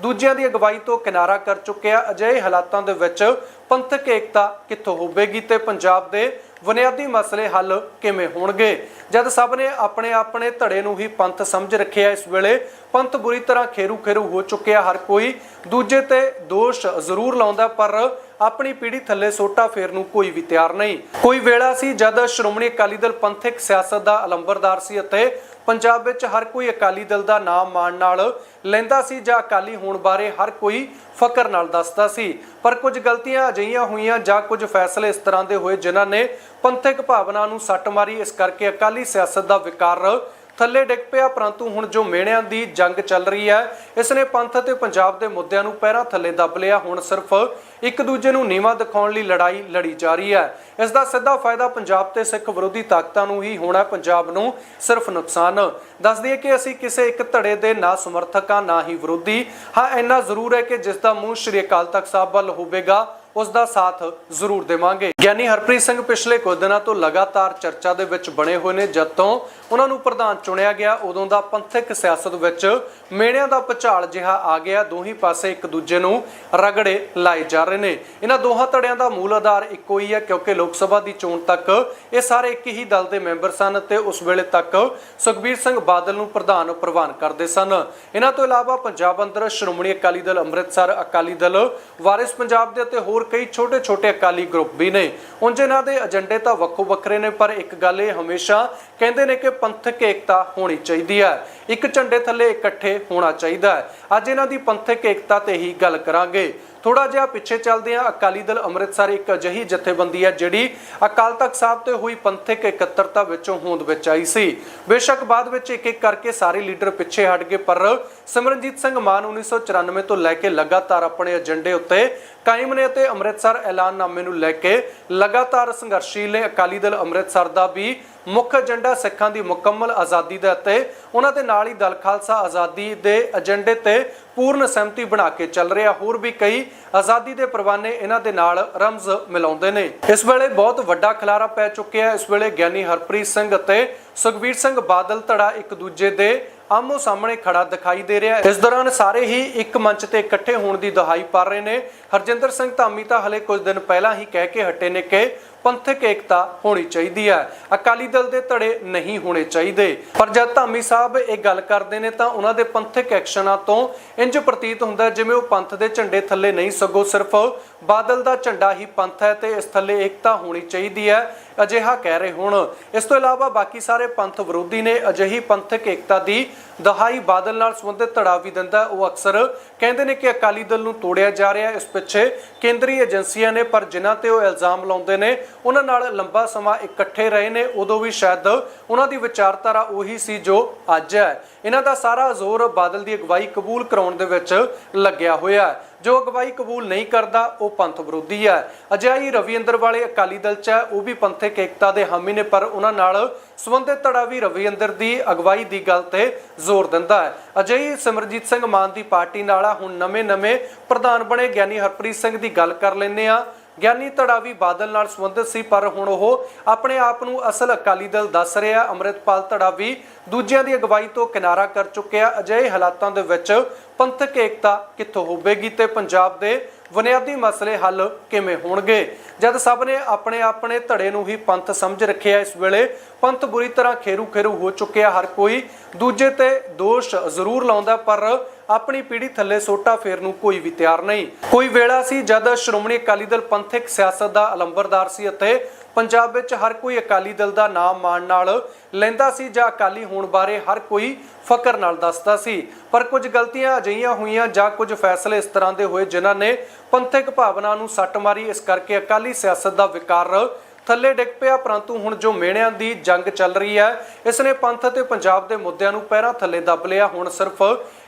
ਦੂਜਿਆਂ ਦੀ ਅਗਵਾਈ ਤੋਂ ਕਿਨਾਰਾ ਕਰ ਚੁੱਕਿਆ ਅਜਿਹੇ ਹਾਲਾਤਾਂ ਦੇ ਵਿੱਚ ਪੰਥਕ ਏਕਤਾ ਕਿੱਥੋਂ ਹੋਵੇਗੀ ਤੇ ਪੰਜਾਬ ਦੇ ਬੁਨਿਆਦੀ ਮਸਲੇ ਹੱਲ ਕਿਵੇਂ ਹੋਣਗੇ? ਜਦ ਸਭ ਨੇ ਆਪਣੇ ਆਪਣੇ ਧੜੇ ਨੂੰ ਹੀ ਪੰਥ ਸਮਝ ਰੱਖਿਆ, ਇਸ ਵੇਲੇ ਪੰਥ ਬੁਰੀ ਤਰ੍ਹਾਂ ਖੇਰੂ ਖੇਰੂ ਹੋ ਚੁੱਕਿਆ। ਹਰ ਕੋਈ ਦੂਜੇ ਤੇ ਦੋਸ਼ ਜ਼ਰੂਰ ਲਾਉਂਦਾ ਪਰ ਆਪਣੀ ਪੀੜੀ ਥੱਲੇ ਸੋਟਾ ਫੇਰ ਨੂੰ ਕੋਈ ਵੀ ਤਿਆਰ ਨਹੀਂ। ਕੋਈ ਵੇਲਾ ਸੀ ਜਦ ਸ਼੍ਰੋਮਣੀ ਅਕਾਲੀ ਦਲ ਪੰਥਕ ਸਿਆਸਤ ਦਾ ਅਲੰਬਰਦਾਰ ਸੀ ਅਤੇ ਪੰਜਾਬ ਵਿੱਚ ਹਰ ਕੋਈ ਅਕਾਲੀ ਦਲ ਦਾ ਨਾਮ ਮਾਣ ਨਾਲ ਲੈਂਦਾ ਸੀ ਜਾਂ ਅਕਾਲੀ ਹੋਣ ਬਾਰੇ ਹਰ ਕੋਈ ਫਕਰ ਨਾਲ ਦੱਸਦਾ ਸੀ। ਪਰ ਕੁਝ ਗਲਤੀਆਂ ਅਜਿਹੀਆਂ ਹੋਈਆਂ ਜਾਂ ਕੁਝ ਫੈਸਲੇ ਇਸ ਤਰ੍ਹਾਂ ਦੇ ਹੋਏ ਜਿਨ੍ਹਾਂ ਨੇ ਪੰਥਕ ਭਾਵਨਾ ਨੂੰ ਸੱਟ ਮਾਰੀ। ਇਸ ਕਰਕੇ ਅਕਾਲੀ ਸਿਆਸਤ ਦਾ ਵਿਕਾਰ ਥੱਲੇ ਡਿੱਗ ਪਿਆ, ਪਰੰਤੂ ਹੁਣ ਜੋ ਮੇਣਿਆਂ ਦੀ ਜੰਗ ਚੱਲ ਰਹੀ ਹੈ ਇਸ ਨੇ ਪੰਥ ਅਤੇ ਪੰਜਾਬ ਦੇ ਮੁੱਦਿਆਂ ਨੂੰ ਪੈਰਾਂ ਥੱਲੇ ਦੱਬ ਲਿਆ। ਹੁਣ ਸਿਰਫ ਇੱਕ ਦੂਜੇ ਨੂੰ ਨੀਵਾ ਦਿਖਾਉਣ ਲਈ ਲੜਾਈ ਲੜੀ ਜਾ ਰਹੀ ਹੈ। ਇਸ ਦਾ ਸਿੱਧਾ ਫਾਇਦਾ ਪੰਜਾਬ ਤੇ ਸਿੱਖ ਵਿਰੋਧੀ ਤਾਕਤਾਂ ਨੂੰ ਹੀ ਹੋਣਾ, ਪੰਜਾਬ ਨੂੰ ਸਿਰਫ ਨੁਕਸਾਨ। ਦੱਸ ਦਈਏ ਕਿ ਅਸੀਂ ਕਿਸੇ ਇੱਕ ਧੜੇ ਦੇ ਨਾ ਸਮਰਥਕਾਂ, ਨਾ ਹੀ ਵਿਰੋਧੀ। ਹਾਂ, ਇੰਨਾ ਜ਼ਰੂਰ ਹੈ ਕਿ ਜਿਸ ਦਾ ਮੂੰਹ ਸ਼੍ਰੀ ਅਕਾਲ ਤਖਤ ਸਾਹਿਬ ਵੱਲ ਹੋਵੇਗਾ, ਉਸ ਦਾ ਸਾਥ ਜ਼ਰੂਰ ਦੇਵਾਂਗੇ। ਗਿਆਨੀ ਹਰਪ੍ਰੀਤ ਸਿੰਘ ਪਿਛਲੇ ਕੁਝ ਦਿਨਾਂ ਤੋਂ ਲਗਾਤਾਰ ਚਰਚਾ ਦੇ ਵਿੱਚ ਬਣੇ ਹੋਏ ਨੇ, ਜਦ ਤੋਂ ਉਹਨਾਂ ਨੂੰ ਪ੍ਰਧਾਨ ਚੁਣਿਆ ਗਿਆ। ਉਦੋਂ ਦਾ ਪੰਥਕ ਸਿਆਸਤ ਵਿੱਚ ਮੇੜਿਆਂ ਦਾ ਭੁਚਾਲ ਜਿਹਾ ਆ ਗਿਆ। ਦੋਹੀ ਪਾਸੇ ਇੱਕ ਦੂਜੇ ਨੂੰ ਰਗੜੇ ਲਾਏ ਜਾ ਰਹੇ ਨੇ। ਇਹਨਾਂ ਦੋਹਾਂ ਧੜਿਆਂ ਦਾ ਮੂਲ ਆਧਾਰ ਇੱਕੋ ਹੀ ਹੈ, ਕਿਉਂਕਿ ਲੋਕ ਸਭਾ ਦੀ ਚੋਣ ਤੱਕ ਇਹ ਸਾਰੇ ਇੱਕ ਹੀ ਦਲ ਦੇ ਮੈਂਬਰ ਸਨ ਤੇ ਉਸ ਵੇਲੇ ਤੱਕ ਸੁਖਬੀਰ ਸਿੰਘ ਬਾਦਲ ਨੂੰ ਪ੍ਰਧਾਨ ਪ੍ਰਵਾਨ ਕਰਦੇ ਸਨ। ਇਹਨਾਂ ਤੋਂ ਇਲਾਵਾ ਪੰਜਾਬ ਅੰਦਰ ਸ਼੍ਰੋਮਣੀ ਅਕਾਲੀ ਦਲ ਅੰਮ੍ਰਿਤਸਰ, ਅਕਾਲੀ ਦਲ ਵਾਰਿਸ ਪੰਜਾਬ ਦੇ ਅਤੇ ਹੋਰ ਕਈ ਛੋਟੇ-ਛੋਟੇ ਅਕਾਲੀ ਗਰੁੱਪ ਵੀ ਨੇ। ਉਂਝ ਇਹਨਾਂ ਦੇ ਏਜੰਡੇ ਤਾਂ ਵੱਖੋ ਵੱਖਰੇ ਨੇ, ਪਰ ਇੱਕ ਗੱਲ ਇਹ ਹਮੇਸ਼ਾ ਕਹਿੰਦੇ ਨੇ ਕਿ ਪੰਥਕ ਏਕਤਾ ਹੋਣੀ ਚਾਹੀਦੀ ਹੈ। ਇੱਕ ਝੰਡੇ ਥੱਲੇ ਇਕੱਠੇ ਹੋਣਾ ਚਾਹੀਦਾ ਹੈ। ਅੱਜ ਇਹਨਾਂ ਦੀ ਪੰਥਕ ਏਕਤਾ ਤੇ ਹੀ ਗੱਲ ਕਰਾਂਗੇ। ਥੋੜਾ ਜਿਹਾ ਪਿੱਛੇ ਚੱਲਦੇ ਹਾਂ। ਅਕਾਲੀ ਦਲ ਅੰਮ੍ਰਿਤਸਰ ਇੱਕ ਅਜਿਹੀ ਜਥੇਬੰਦੀ ਹੈ ਜਿਹੜੀ ਅਕਾਲ ਤਖਤ ਸਾਹਿਬ ਤੇ ਹੋਈ ਪੰਥਕ ਇਕੱਤਰਤਾ ਵਿੱਚੋਂ ਹੋਂਦ ਵਿੱਚ ਆਈ ਸੀ। ਬੇਸ਼ੱਕ ਬਾਅਦ ਵਿੱਚ ਇੱਕ ਇੱਕ ਕਰਕੇ ਸਾਰੇ ਲੀਡਰ ਪਿੱਛੇ ਹਟ ਗਏ, ਪਰ ਸਿਮਰਨਜੀਤ ਸਿੰਘ ਮਾਨ 1994 ਤੋਂ ਲੈ ਕੇ ਲਗਾਤਾਰ ਆਪਣੇ ਏਜੰਡੇ ਉੱਤੇ ਕਾਇਮ ਨੇ ਅਤੇ ਅੰਮ੍ਰਿਤਸਰ ਐਲਾਨਨਾਮੇ ਨੂੰ ਲੈ ਕੇ ਲਗਾਤਾਰ ਸੰਘਰਸ਼ੀਲ ਨੇ। ਅਕਾਲੀ ਦਲ ਅੰਮ੍ਰਿਤਸਰ ਦਾ ਵੀ ਮੁੱਖ ਏਜੰਡਾ ਸਿੱਖਾਂ ਦੀ ਮੁਕੰਮਲ ਆਜ਼ਾਦੀ ਦਾ ਅਤੇ ਉਹਨਾਂ ਦੇ ਨਾਲ ਹੀ ਦਲ ਖਾਲਸਾ ਆਜ਼ਾਦੀ ਦੇ ਏਜੰਡੇ ਤੇ ਪੂਰਨ ਸਹਿਮਤੀ ਬਣਾ ਕੇ ਚੱਲ ਰਿਹਾ। ਹੋਰ ਵੀ ਕਈ ਆਜ਼ਾਦੀ ਦੇ ਪਰਵਾਨੇ ਇਹਨਾਂ ਦੇ ਨਾਲ ਰਮਜ਼ ਮਿਲਾਉਂਦੇ ਨੇ। ਇਸ ਵੇਲੇ ਬਹੁਤ ਵੱਡਾ ਖਲਾਰਾ ਪੈ ਚੁੱਕਿਆ ਹੈ। ਇਸ ਵੇਲੇ ਗਿਆਨੀ ਹਰਪ੍ਰੀਤ ਸਿੰਘ ਅਤੇ ਸੁਖਬੀਰ ਸਿੰਘ ਬਾਦਲ ਧੜਾ ਇੱਕ ਦੂਜੇ ਦੇ ਆਮੋ ਸਾਹਮਣੇ ਖੜਾ ਦਿਖਾਈ ਦੇ ਰਿਹਾ ਹੈ। ਇਸ ਦੌਰਾਨ ਸਾਰੇ ਹੀ ਇੱਕ ਮੰਚ ਤੇ ਇਕੱਠੇ ਹੋਣ ਦੀ ਦਹਾਈ ਪਾ ਰਹੇ ਨੇ। ਹਰਜਿੰਦਰ ਸਿੰਘ ਧਾਮੀ ਤਾਂ ਹਲੇ ਕੁਝ ਦਿਨ ਪਹਿਲਾਂ ਹੀ ਕਹਿ ਕੇ ਹਟੇ ਨੇ ਕਿ ਪੰਥਕ ਏਕਤਾ ਹੋਣੀ ਚਾਹੀਦੀ ਹੈ। ਅਕਾਲੀ ਦਲ ਦੇ ਧੜੇ ਨਹੀਂ ਹੋਣੇ ਚਾਹੀਦੇ। ਪਰ ਜਦ ਧਾਮੀ ਸਾਹਿਬ ਇਹ ਗੱਲ ਕਰਦੇ ਨੇ ਤਾਂ ਉਹਨਾਂ ਦੇ ਪੰਥਕ ਐਕਸ਼ਨਾਂ ਤੋਂ ਇੰਜ ਪ੍ਰਤੀਤ ਹੁੰਦਾ ਜਿਵੇਂ ਉਹ ਪੰਥ ਦੇ ਝੰਡੇ ਥੱਲੇ ਨਹੀਂ ਸਗੋਂ ਸਿਰਫ ਬਾਦਲ ਦਾ ਝੰਡਾ ਹੀ ਪੰਥ ਹੈ ਤੇ ਇਸ ਥੱਲੇ ਏਕਤਾ ਹੋਣੀ ਚਾਹੀਦੀ ਹੈ, ਅਜਿਹਾ ਕਹਿ ਰਹੇ ਹੁਣ। ਇਸ ਤੋਂ ਇਲਾਵਾ ਬਾਕੀ ਸਾਰੇ ਪੰਥ ਵਿਰੋਧੀ ਨੇ ਅਜਿਹੀ ਪੰਥਕ ਏਕਤਾ ਦੀ ਦਹਾਈ ਬਾਦਲ ਨਾਲ ਸੰਬੰਧਿਤ ਧੜਾ ਵੀ ਦਿੰਦਾ ਉਹ ਅਕਸਰ ਕਹਿੰਦੇ ਨੇ ਕਿ ਅਕਾਲੀ ਦਲ ਨੂੰ ਤੋੜਿਆ ਜਾ ਰਿਹਾ ਇਸ ਪਿੱਛੇ ਕੇਂਦਰੀ ਏਜੰਸੀਆਂ ਨੇ, ਪਰ ਜਿਨ੍ਹਾਂ ਤੇ ਉਹ ਇਲਜ਼ਾਮ ਲਾਉਂਦੇ ਨੇ ਉਹਨਾਂ ਨਾਲ ਲੰਬਾ ਸਮਾਂ ਇਕੱਠੇ ਰਹੇ ਨੇ, ਉਦੋਂ ਵੀ ਸ਼ਾਇਦ ਉਹਨਾਂ ਦੀ ਵਿਚਾਰਧਾਰਾ ਉਹੀ ਸੀ ਜੋ ਅੱਜ ਹੈ। ਇਹਨਾਂ ਦਾ ਸਾਰਾ ਜ਼ੋਰ ਬਾਦਲ ਦੀ ਅਗਵਾਈ ਕਬੂਲ ਕਰਾਉਣ ਦੇ ਵਿੱਚ ਲੱਗਿਆ ਹੋਇਆ ਹੈ। ਜੋ ਅਗਵਾਈ ਕਬੂਲ ਨਹੀਂ ਕਰਦਾ, ਉਹ ਪੰਥ ਵਿਰੋਧੀ ਹੈ। ਅਜਿਹੀ ਰਵਿੰਦਰ ਵਾਲੇ ਅਕਾਲੀ ਦਲ ਚ ਹੈ, ਉਹ ਵੀ ਪੰਥਕ ਏਕਤਾ ਦੇ ਹਾਮੀ ਨੇ, ਪਰ ਉਹਨਾਂ ਨਾਲ ਸੰਬੰਧਿਤ ਧੜਾ ਵੀ ਰਵਿੰਦਰ ਦੀ ਅਗਵਾਈ ਦੀ ਗੱਲ ਤੇ ਜ਼ੋਰ ਦਿੰਦਾ ਹੈ। ਅਜਿਹੀ ਸਿਮਰਜੀਤ ਸਿੰਘ ਮਾਨ ਦੀ ਪਾਰਟੀ ਨਾਲ ਆ, ਹੁਣ ਨਵੇਂ-ਨਵੇਂ ਪ੍ਰਧਾਨ ਬਣੇ ਗਿਆਨੀ ਹਰਪ੍ਰੀਤ ਸਿੰਘ ਦੀ ਗੱਲ ਕਰ ਲੈਂਦੇ ਆ ਗਿਆਨੀ ਧੜਾ ਬਾਦਲ ਨਾਲ ਸੰਬੰਧਿਤ ਸੀ, ਪਰ ਹੁਣ ਉਹ ਆਪਣੇ ਆਪ ਨੂੰ ਅਸਲ ਅਕਾਲੀ ਦਲ ਦੱਸ ਰਿਹਾ ਅੰਮ੍ਰਿਤਪਾਲ ਧੜਾ ਦੂਜਿਆਂ ਦੀ ਅਗਵਾਈ ਤੋਂ ਕਿਨਾਰਾ ਕਰ ਚੁੱਕਿਆ ਅਜਿਹੇ ਹਾਲਾਤਾਂ ਦੇ ਵਿੱਚ ਪੰਥਕ ਏਕਤਾ ਕਿੱਥੋਂ ਹੋਵੇਗੀ ਤੇ ਪੰਜਾਬ ਦੇ ਬੁਨਿਆਦੀ ਮਸਲੇ ਹੱਲ ਕਿਵੇਂ ਹੋਣਗੇ? ਜਦ ਸਭ ਨੇ ਆਪਣੇ ਆਪਣੇ ਧੜੇ ਨੂੰ ਹੀ ਪੰਥ ਸਮਝ ਰੱਖਿਆ, ਇਸ ਵੇਲੇ ਪੰਥ ਬੁਰੀ ਤਰ੍ਹਾਂ ਖੇਰੂ ਖੇਰੂ ਹੋ ਚੁੱਕਿਆ। ਹਰ ਕੋਈ ਦੂਜੇ ਤੇ ਦੋਸ਼ ਜ਼ਰੂਰ ਲਾਉਂਦਾ, ਪਰ ਆਪਣੀ ਪੀੜੀ ਥੱਲੇ ਸੋਟਾ ਫੇਰ ਨੂੰ ਕੋਈ ਵੀ ਤਿਆਰ ਨਹੀਂ। ਕੋਈ ਵੇਲਾ ਸੀ ਜਦ ਸ਼੍ਰੋਮਣੀ ਅਕਾਲੀ ਦਲ ਪੰਥਕ ਸਿਆਸਤ ਦਾ ਅਲੰਬਰਦਾਰ ਸੀ ਅਤੇ ਪੰਜਾਬ ਵਿੱਚ ਹਰ ਕੋਈ ਅਕਾਲੀ ਦਲ ਦਾ ਨਾਮ ਮਾਣ ਨਾਲ ਲੈਂਦਾ ਸੀ ਜਾਂ ਅਕਾਲੀ ਹੋਣ ਬਾਰੇ ਹਰ ਕੋਈ ਫਕਰ ਨਾਲ ਦੱਸਦਾ ਸੀ। ਪਰ ਕੁਝ ਗਲਤੀਆਂ ਅਜਿਹੀਆਂ ਹੋਈਆਂ ਜਾਂ ਕੁਝ ਫੈਸਲੇ ਇਸ ਤਰ੍ਹਾਂ ਦੇ ਹੋਏ ਜਿਨ੍ਹਾਂ ਨੇ ਪੰਥਕ ਭਾਵਨਾ ਨੂੰ ਸੱਟ ਮਾਰੀ। ਇਸ ਕਰਕੇ ਅਕਾਲੀ ਸਿਆਸਤ ਦਾ ਵਿਕਾਰ ਥੱਲੇ ਡਿੱਗ ਪਿਆ, ਪਰੰਤੂ ਹੁਣ ਜੋ ਮੇਣਿਆਂ ਦੀ ਜੰਗ ਚੱਲ ਰਹੀ ਹੈ ਇਸ ਨੇ ਪੰਥ ਅਤੇ ਪੰਜਾਬ ਦੇ ਮੁੱਦਿਆਂ ਨੂੰ ਪੈਰਾਂ ਥੱਲੇ ਦੱਬ ਲਿਆ। ਹੁਣ ਸਿਰਫ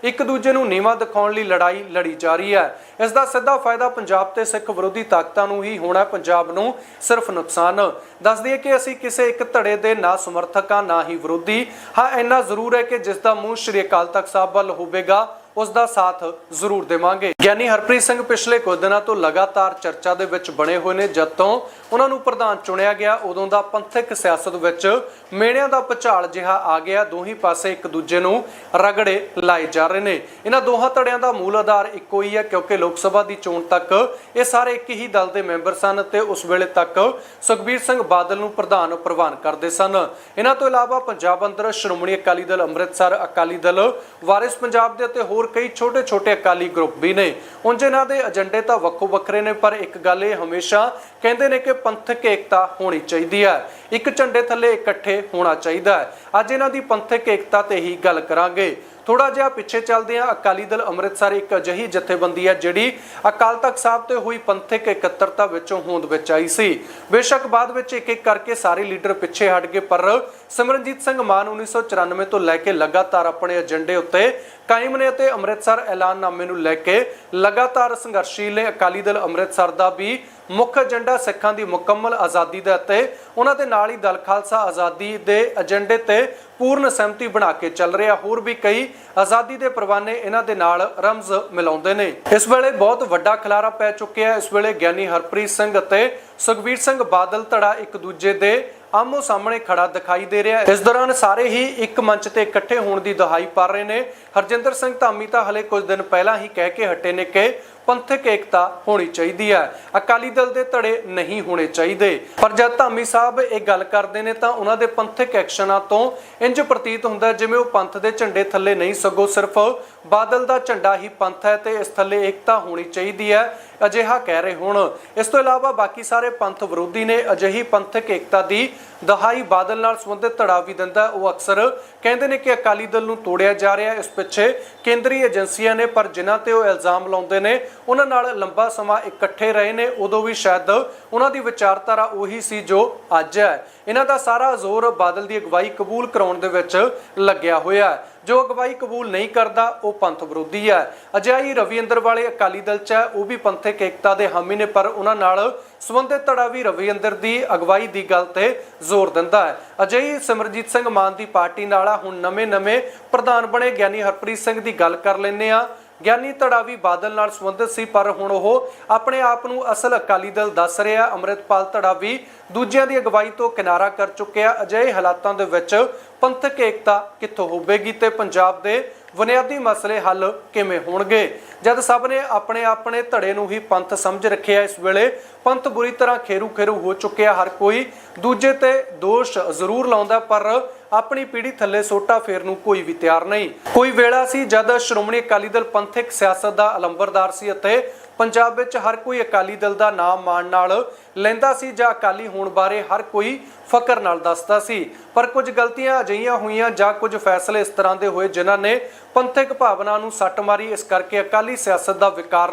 ਇੱਕ ਦੂਜੇ ਨੂੰ ਨੀਵਾ ਦਿਖਾਉਣ ਲਈ ਲੜਾਈ ਲੜੀ ਜਾ ਰਹੀ ਹੈ। ਇਸ ਦਾ ਸਿੱਧਾ ਫਾਇਦਾ ਪੰਜਾਬ ਤੇ ਸਿੱਖ ਵਿਰੋਧੀ ਤਾਕਤਾਂ ਨੂੰ ਹੀ ਹੋਣਾ ਪੰਜਾਬ ਨੂੰ ਸਿਰਫ ਨੁਕਸਾਨ। ਦੱਸ ਦਈਏ ਕਿ ਅਸੀਂ ਕਿਸੇ ਇੱਕ ਧੜੇ ਦੇ ਨਾ ਸਮਰਥਕਾਂ, ਨਾ ਹੀ ਵਿਰੋਧੀ। ਹਾਂ, ਇੰਨਾ ਜ਼ਰੂਰ ਹੈ ਕਿ ਜਿਸ ਦਾ ਮੂੰਹ ਸ਼੍ਰੀ ਅਕਾਲ ਤਖਤ ਸਾਹਿਬ ਵੱਲ ਹੋਵੇਗਾ, ਉਸ ਦਾ ਸਾਥ ਜ਼ਰੂਰ ਦੇਵਾਂਗੇ। ਗਿਆਨੀ ਹਰਪ੍ਰੀਤ ਸਿੰਘ ਪਿਛਲੇ ਕੁਝ ਦਿਨਾਂ ਤੋਂ ਲਗਾਤਾਰ ਚਰਚਾ ਦੇ ਵਿੱਚ ਬਣੇ ਹੋਏ ਨੇ, ਜਦ ਤੋਂ ਉਹਨਾਂ ਨੂੰ ਪ੍ਰਧਾਨ ਚੁਣਿਆ ਗਿਆ। ਉਦੋਂ ਦਾ ਪੰਥਕ ਸਿਆਸਤ ਵਿੱਚ ਮੇੜਿਆਂ ਦਾ ਭੁਚਾਲ ਜਿਹਾ ਆ ਗਿਆ। ਦੋਹੀ ਪਾਸੇ ਇੱਕ ਦੂਜੇ ਨੂੰ ਰਗੜੇ ਲਾਏ ਜਾ ਰਹੇ ਨੇ। ਇਹਨਾਂ ਦੋਹਾਂ ਧੜਿਆਂ ਦਾ ਮੂਲ ਆਧਾਰ ਇੱਕੋ ਹੀ ਹੈ ਕਿਉਂਕਿ ਲੋਕ ਸਭਾ ਦੀ ਚੋਣ ਤੱਕ ਇਹ ਸਾਰੇ ਇੱਕ ਹੀ ਦਲ ਦੇ ਮੈਂਬਰ ਸਨ ਤੇ ਉਸ ਵੇਲੇ ਤੱਕ ਸੁਖਬੀਰ ਸਿੰਘ ਬਾਦਲ ਨੂੰ ਪ੍ਰਧਾਨ ਪ੍ਰਵਾਨ ਕਰਦੇ ਸਨ। ਇਹਨਾਂ ਤੋਂ ਇਲਾਵਾ ਪੰਜਾਬ ਅੰਦਰ ਸ਼੍ਰੋਮਣੀ ਅਕਾਲੀ ਦਲ ਅੰਮ੍ਰਿਤਸਰ, ਅਕਾਲੀ ਦਲ ਵਾਰਿਸ ਪੰਜਾਬ ਦੇ ਅਤੇ ਹੋਰ ਕਈ ਛੋਟੇ-ਛੋਟੇ ਅਕਾਲੀ ਗਰੁੱਪ ਵੀ ਨੇ। ਉਂਝ ਇਹਨਾਂ ਦੇ ਏਜੰਡੇ ਤਾਂ ਵੱਖੋ ਵੱਖਰੇ ਨੇ, ਪਰ ਇੱਕ ਗੱਲ ਇਹ ਹਮੇਸ਼ਾ ਕਹਿੰਦੇ ਨੇ ਕਿ ਪੰਥਕ ਏਕਤਾ ਹੋਣੀ ਚਾਹੀਦੀ ਹੈ। ਇੱਕ ਝੰਡੇ ਥੱਲੇ ਇਕੱਠੇ ਹੋਣਾ ਚਾਹੀਦਾ ਹੈ। ਅੱਜ ਇਹਨਾਂ ਦੀ ਪੰਥਕ ਏਕਤਾ ਤੇ ਹੀ ਗੱਲ ਕਰਾਂਗੇ। ਥੋੜਾ ਜਿਹਾ ਪਿੱਛੇ ਚੱਲਦੇ ਹਾਂ। ਅਕਾਲੀ ਦਲ ਅੰਮ੍ਰਿਤਸਰ ਇੱਕ ਅਜਿਹੀ ਜਥੇਬੰਦੀ ਹੈ ਜਿਹੜੀ ਅਕਾਲ ਤਖਤ ਸਾਹਿਬ ਤੇ ਹੋਈ ਪੰਥਕ ਇਕੱਤਰਤਾ ਵਿੱਚੋਂ ਹੋਂਦ ਵਿੱਚ ਆਈ ਸੀ। ਬੇਸ਼ੱਕ ਬਾਅਦ ਵਿੱਚ ਇੱਕ ਇੱਕ ਕਰਕੇ ਸਾਰੇ ਲੀਡਰ ਪਿੱਛੇ ਹਟ ਗਏ, ਪਰ ਸਿਮਰਨਜੀਤ ਸਿੰਘ ਮਾਨ 1994 ਤੋਂ ਲੈ ਕੇ ਲਗਾਤਾਰ ਆਪਣੇ ਏਜੰਡੇ ਉੱਤੇ ਕਾਇਮ ਨੇ ਅਤੇ ਅੰਮ੍ਰਿਤਸਰ ਐਲਾਨਨਾਮੇ ਨੂੰ ਲੈ ਕੇ ਲਗਾਤਾਰ ਸੰਘਰਸ਼ੀਲ ਨੇ। ਅਕਾਲੀ ਦਲ ਅੰਮ੍ਰਿਤਸਰ ਦਾ ਵੀ ਮੁੱਖ ਏਜੰਡਾ ਸਿੱਖਾਂ ਦੀ ਮੁਕੰਮਲ ਆਜ਼ਾਦੀ ਦਾ ਅਤੇ ਉਹਨਾਂ ਦੇ ਨਾਲ ਹੀ ਦਲ ਖਾਲਸਾ ਆਜ਼ਾਦੀ ਦੇ ਏਜੰਡੇ ਤੇ ਪੂਰਨ ਸਹਿਮਤੀ ਬਣਾ ਕੇ ਚੱਲ ਰਿਹਾ। ਹੋਰ ਵੀ ਕਈ ਆਜ਼ਾਦੀ ਦੇ ਪਰਵਾਨੇ ਇਹਨਾਂ ਦੇ ਨਾਲ ਰਮਜ਼ ਮਿਲਾਉਂਦੇ ਨੇ। ਇਸ ਵੇਲੇ ਬਹੁਤ ਵੱਡਾ ਖਲਾਰਾ ਪੈ ਚੁੱਕਿਆ ਇਸ ਵੇਲੇ ਗਿਆਨੀ ਹਰਪ੍ਰੀਤ ਸਿੰਘ ਅਤੇ ਸੁਖਬੀਰ ਸਿੰਘ ਬਾਦਲ ਧੜਾ ਇੱਕ ਦੂਜੇ ਦੇ ਆਮੋ ਸਾਹਮਣੇ ਖੜਾ ਦਿਖਾਈ ਦੇ ਰਿਹਾ ਹੈ। ਇਸ ਦੌਰਾਨ ਸਾਰੇ ਹੀ ਇੱਕ ਮੰਚ ਤੇ ਇਕੱਠੇ ਹੋਣ ਦੀ ਦਹਾਈ ਪਾ ਰਹੇ ਨੇ। ਹਰਜਿੰਦਰ ਸਿੰਘ ਧਾਮੀ ਤਾਂ ਹਲੇ ਕੁਝ ਦਿਨ ਪਹਿਲਾਂ ਹੀ ਕਹਿ ਕੇ ਹਟੇ ਨੇ ਕਿ ਪੰਥਕ ਏਕਤਾ ਹੋਣੀ ਚਾਹੀਦੀ ਹੈ। ਅਕਾਲੀ ਦਲ ਦੇ ਧੜੇ ਨਹੀਂ ਹੋਣੇ ਚਾਹੀਦੇ। ਪਰ ਜਦ ਧਾਮੀ ਸਾਹਿਬ ਇਹ ਗੱਲ ਕਰਦੇ ਨੇ ਤਾਂ ਉਹਨਾਂ ਦੇ ਪੰਥਕ ਐਕਸ਼ਨਾਂ ਤੋਂ ਇੰਜ ਪ੍ਰਤੀਤ ਹੁੰਦਾ ਜਿਵੇਂ ਉਹ ਪੰਥ ਦੇ ਝੰਡੇ ਥੱਲੇ ਨਹੀਂ ਸਗੋਂ ਸਿਰਫ ਬਾਦਲ ਦਾ ਝੰਡਾ ਹੀ ਪੰਥ ਹੈ ਤੇ ਇਸ ਥੱਲੇ ਏਕਤਾ ਹੋਣੀ ਚਾਹੀਦੀ ਹੈ, ਅਜਿਹਾ ਕਹਿ ਰਹੇ ਹੁਣ। ਇਸ ਤੋਂ ਇਲਾਵਾ ਬਾਕੀ ਸਾਰੇ ਪੰਥ ਵਿਰੋਧੀ ਨੇ ਅਜਿਹੀ ਪੰਥਕ ਏਕਤਾ ਦੀ ਦਹਾਈ ਬਾਦਲ ਨਾਲ ਸੰਬੰਧਿਤ ਧੜਾ ਵੀ ਦਿੰਦਾ ਉਹ ਅਕਸਰ ਕਹਿੰਦੇ ਨੇ ਕਿ ਅਕਾਲੀ ਦਲ ਨੂੰ ਤੋੜਿਆ ਜਾ ਰਿਹਾ ਇਸ ਪਿੱਛੇ ਕੇਂਦਰੀ ਏਜੰਸੀਆਂ ਨੇ, ਪਰ ਜਿਨ੍ਹਾਂ ਤੇ ਉਹ ਇਲਜ਼ਾਮ ਲਾਉਂਦੇ ਨੇ ਉਹਨਾਂ ਨਾਲ ਲੰਬਾ ਸਮਾਂ ਇਕੱਠੇ ਰਹੇ ਨੇ, ਉਦੋਂ ਵੀ ਸ਼ਾਇਦ ਉਹਨਾਂ ਦੀ ਵਿਚਾਰਧਾਰਾ ਉਹੀ ਸੀ ਜੋ ਅੱਜ ਹੈ। ਇਹਨਾਂ ਦਾ ਸਾਰਾ ਜ਼ੋਰ ਬਾਦਲ ਦੀ ਅਗਵਾਈ ਕਬੂਲ ਕਰਾਉਣ ਦੇ ਵਿੱਚ ਲੱਗਿਆ ਹੋਇਆ ਹੈ। ਜੋ ਅਗਵਾਈ ਕਬੂਲ ਨਹੀਂ ਕਰਦਾ, ਉਹ ਪੰਥ ਵਿਰੋਧੀ ਹੈ। ਅਜਿਹੀ ਰਵਿੰਦਰ ਵਾਲੇ ਅਕਾਲੀ ਦਲ ਚ ਹੈ, ਉਹ ਵੀ ਪੰਥਕ ਏਕਤਾ ਦੇ ਹਾਮੀ ਨੇ, ਪਰ ਉਹਨਾਂ ਨਾਲ ਸੰਬੰਧਿਤ ਧੜਾ ਵੀ ਰਵਿੰਦਰ ਦੀ ਅਗਵਾਈ ਦੀ ਗੱਲ ਤੇ ਜ਼ੋਰ ਦਿੰਦਾ ਹੈ। ਅਜਿਹੀ ਸਿਮਰਜੀਤ ਸਿੰਘ ਮਾਨ ਦੀ ਪਾਰਟੀ ਨਾਲ ਹੁਣ ਨਵੇਂ-ਨਵੇਂ ਪ੍ਰਧਾਨ ਬਣੇ ਗਿਆਨੀ ਹਰਪ੍ਰੀਤ ਸਿੰਘ ਦੀ ਗੱਲ ਕਰ ਲੈਂਦੇ ਆ ਗਿਆਨੀ ਧੜਾਵੀ ਬਾਦਲ ਨਾਲ ਸੰਬੰਧਿਤ ਸੀ, ਪਰ ਹੁਣ ਉਹ ਆਪਣੇ ਆਪ ਨੂੰ ਅਸਲ ਅਕਾਲੀ ਦਲ ਦੱਸ ਰਿਹਾ ਅੰਮ੍ਰਿਤਪਾਲ ਧੜਾ ਵੀ ਦੂਜਿਆਂ ਦੀ ਅਗਵਾਈ ਤੋਂ ਕਿਨਾਰਾ ਕਰ ਚੁੱਕਿਆ। ਅਜਿਹੇ ਹਾਲਾਤਾਂ ਦੇ ਵਿੱਚ ਪੰਥਕ ਏਕਤਾ ਕਿੱਥੋਂ ਹੋਵੇਗੀ ਤੇ ਪੰਜਾਬ ਦੇ ਬੁਨਿਆਦੀ ਮਸਲੇ ਹੱਲ ਕਿਵੇਂ ਹੋਣਗੇ? ਜਦ ਸਭ ਨੇ ਆਪਣੇ ਆਪਣੇ ਧੜੇ ਨੂੰ ਹੀ ਪੰਥ ਸਮਝ ਰੱਖਿਆ ਇਸ ਵੇਲੇ, ਪੰਥ ਬੁਰੀ ਤਰ੍ਹਾਂ ਖੇਰੂ ਖੇਰੂ ਹੋ ਚੁੱਕਿਆ ਹਰ ਕੋਈ। ਦੂਜੇ ਤੇ ਦੋਸ਼ ਜ਼ਰੂਰ ਲਾਉਂਦਾ, ਪਰ ਆਪਣੀ ਪੀੜੀ ਥੱਲੇ ਸੋਟਾ ਫੇਰ ਨੂੰ ਕੋਈ ਵੀ ਤਿਆਰ ਨਹੀਂ। ਕੋਈ ਵੇਲਾ ਸੀ ਜਦ ਸ਼੍ਰੋਮਣੀ ਅਕਾਲੀ ਦਲ ਪੰਥਕ ਸਿਆਸਤ ਦਾ ਅਲੰਬਰਦਾਰ ਸੀ ਅਤੇ ਪੰਜਾਬ ਵਿੱਚ ਹਰ ਕੋਈ ਅਕਾਲੀ ਦਲ ਦਾ ਨਾਮ ਮਾਣ ਨਾਲ ਲੈਂਦਾ ਸੀ ਜਾਂ ਅਕਾਲੀ ਹੋਣ ਬਾਰੇ ਹਰ ਕੋਈ ਫਕਰ ਨਾਲ ਦੱਸਦਾ ਸੀ। ਪਰ ਕੁਝ ਗਲਤੀਆਂ ਅਜਿਹੀਆਂ ਹੋਈਆਂ ਜਾਂ ਕੁਝ ਫੈਸਲੇ ਇਸ ਤਰ੍ਹਾਂ ਦੇ ਹੋਏ ਜਿਨ੍ਹਾਂ ਨੇ ਪੰਥਕ ਭਾਵਨਾ ਨੂੰ ਸੱਟ ਮਾਰੀ। ਇਸ ਕਰਕੇ ਅਕਾਲੀ ਸਿਆਸਤ ਦਾ ਵਿਕਾਰ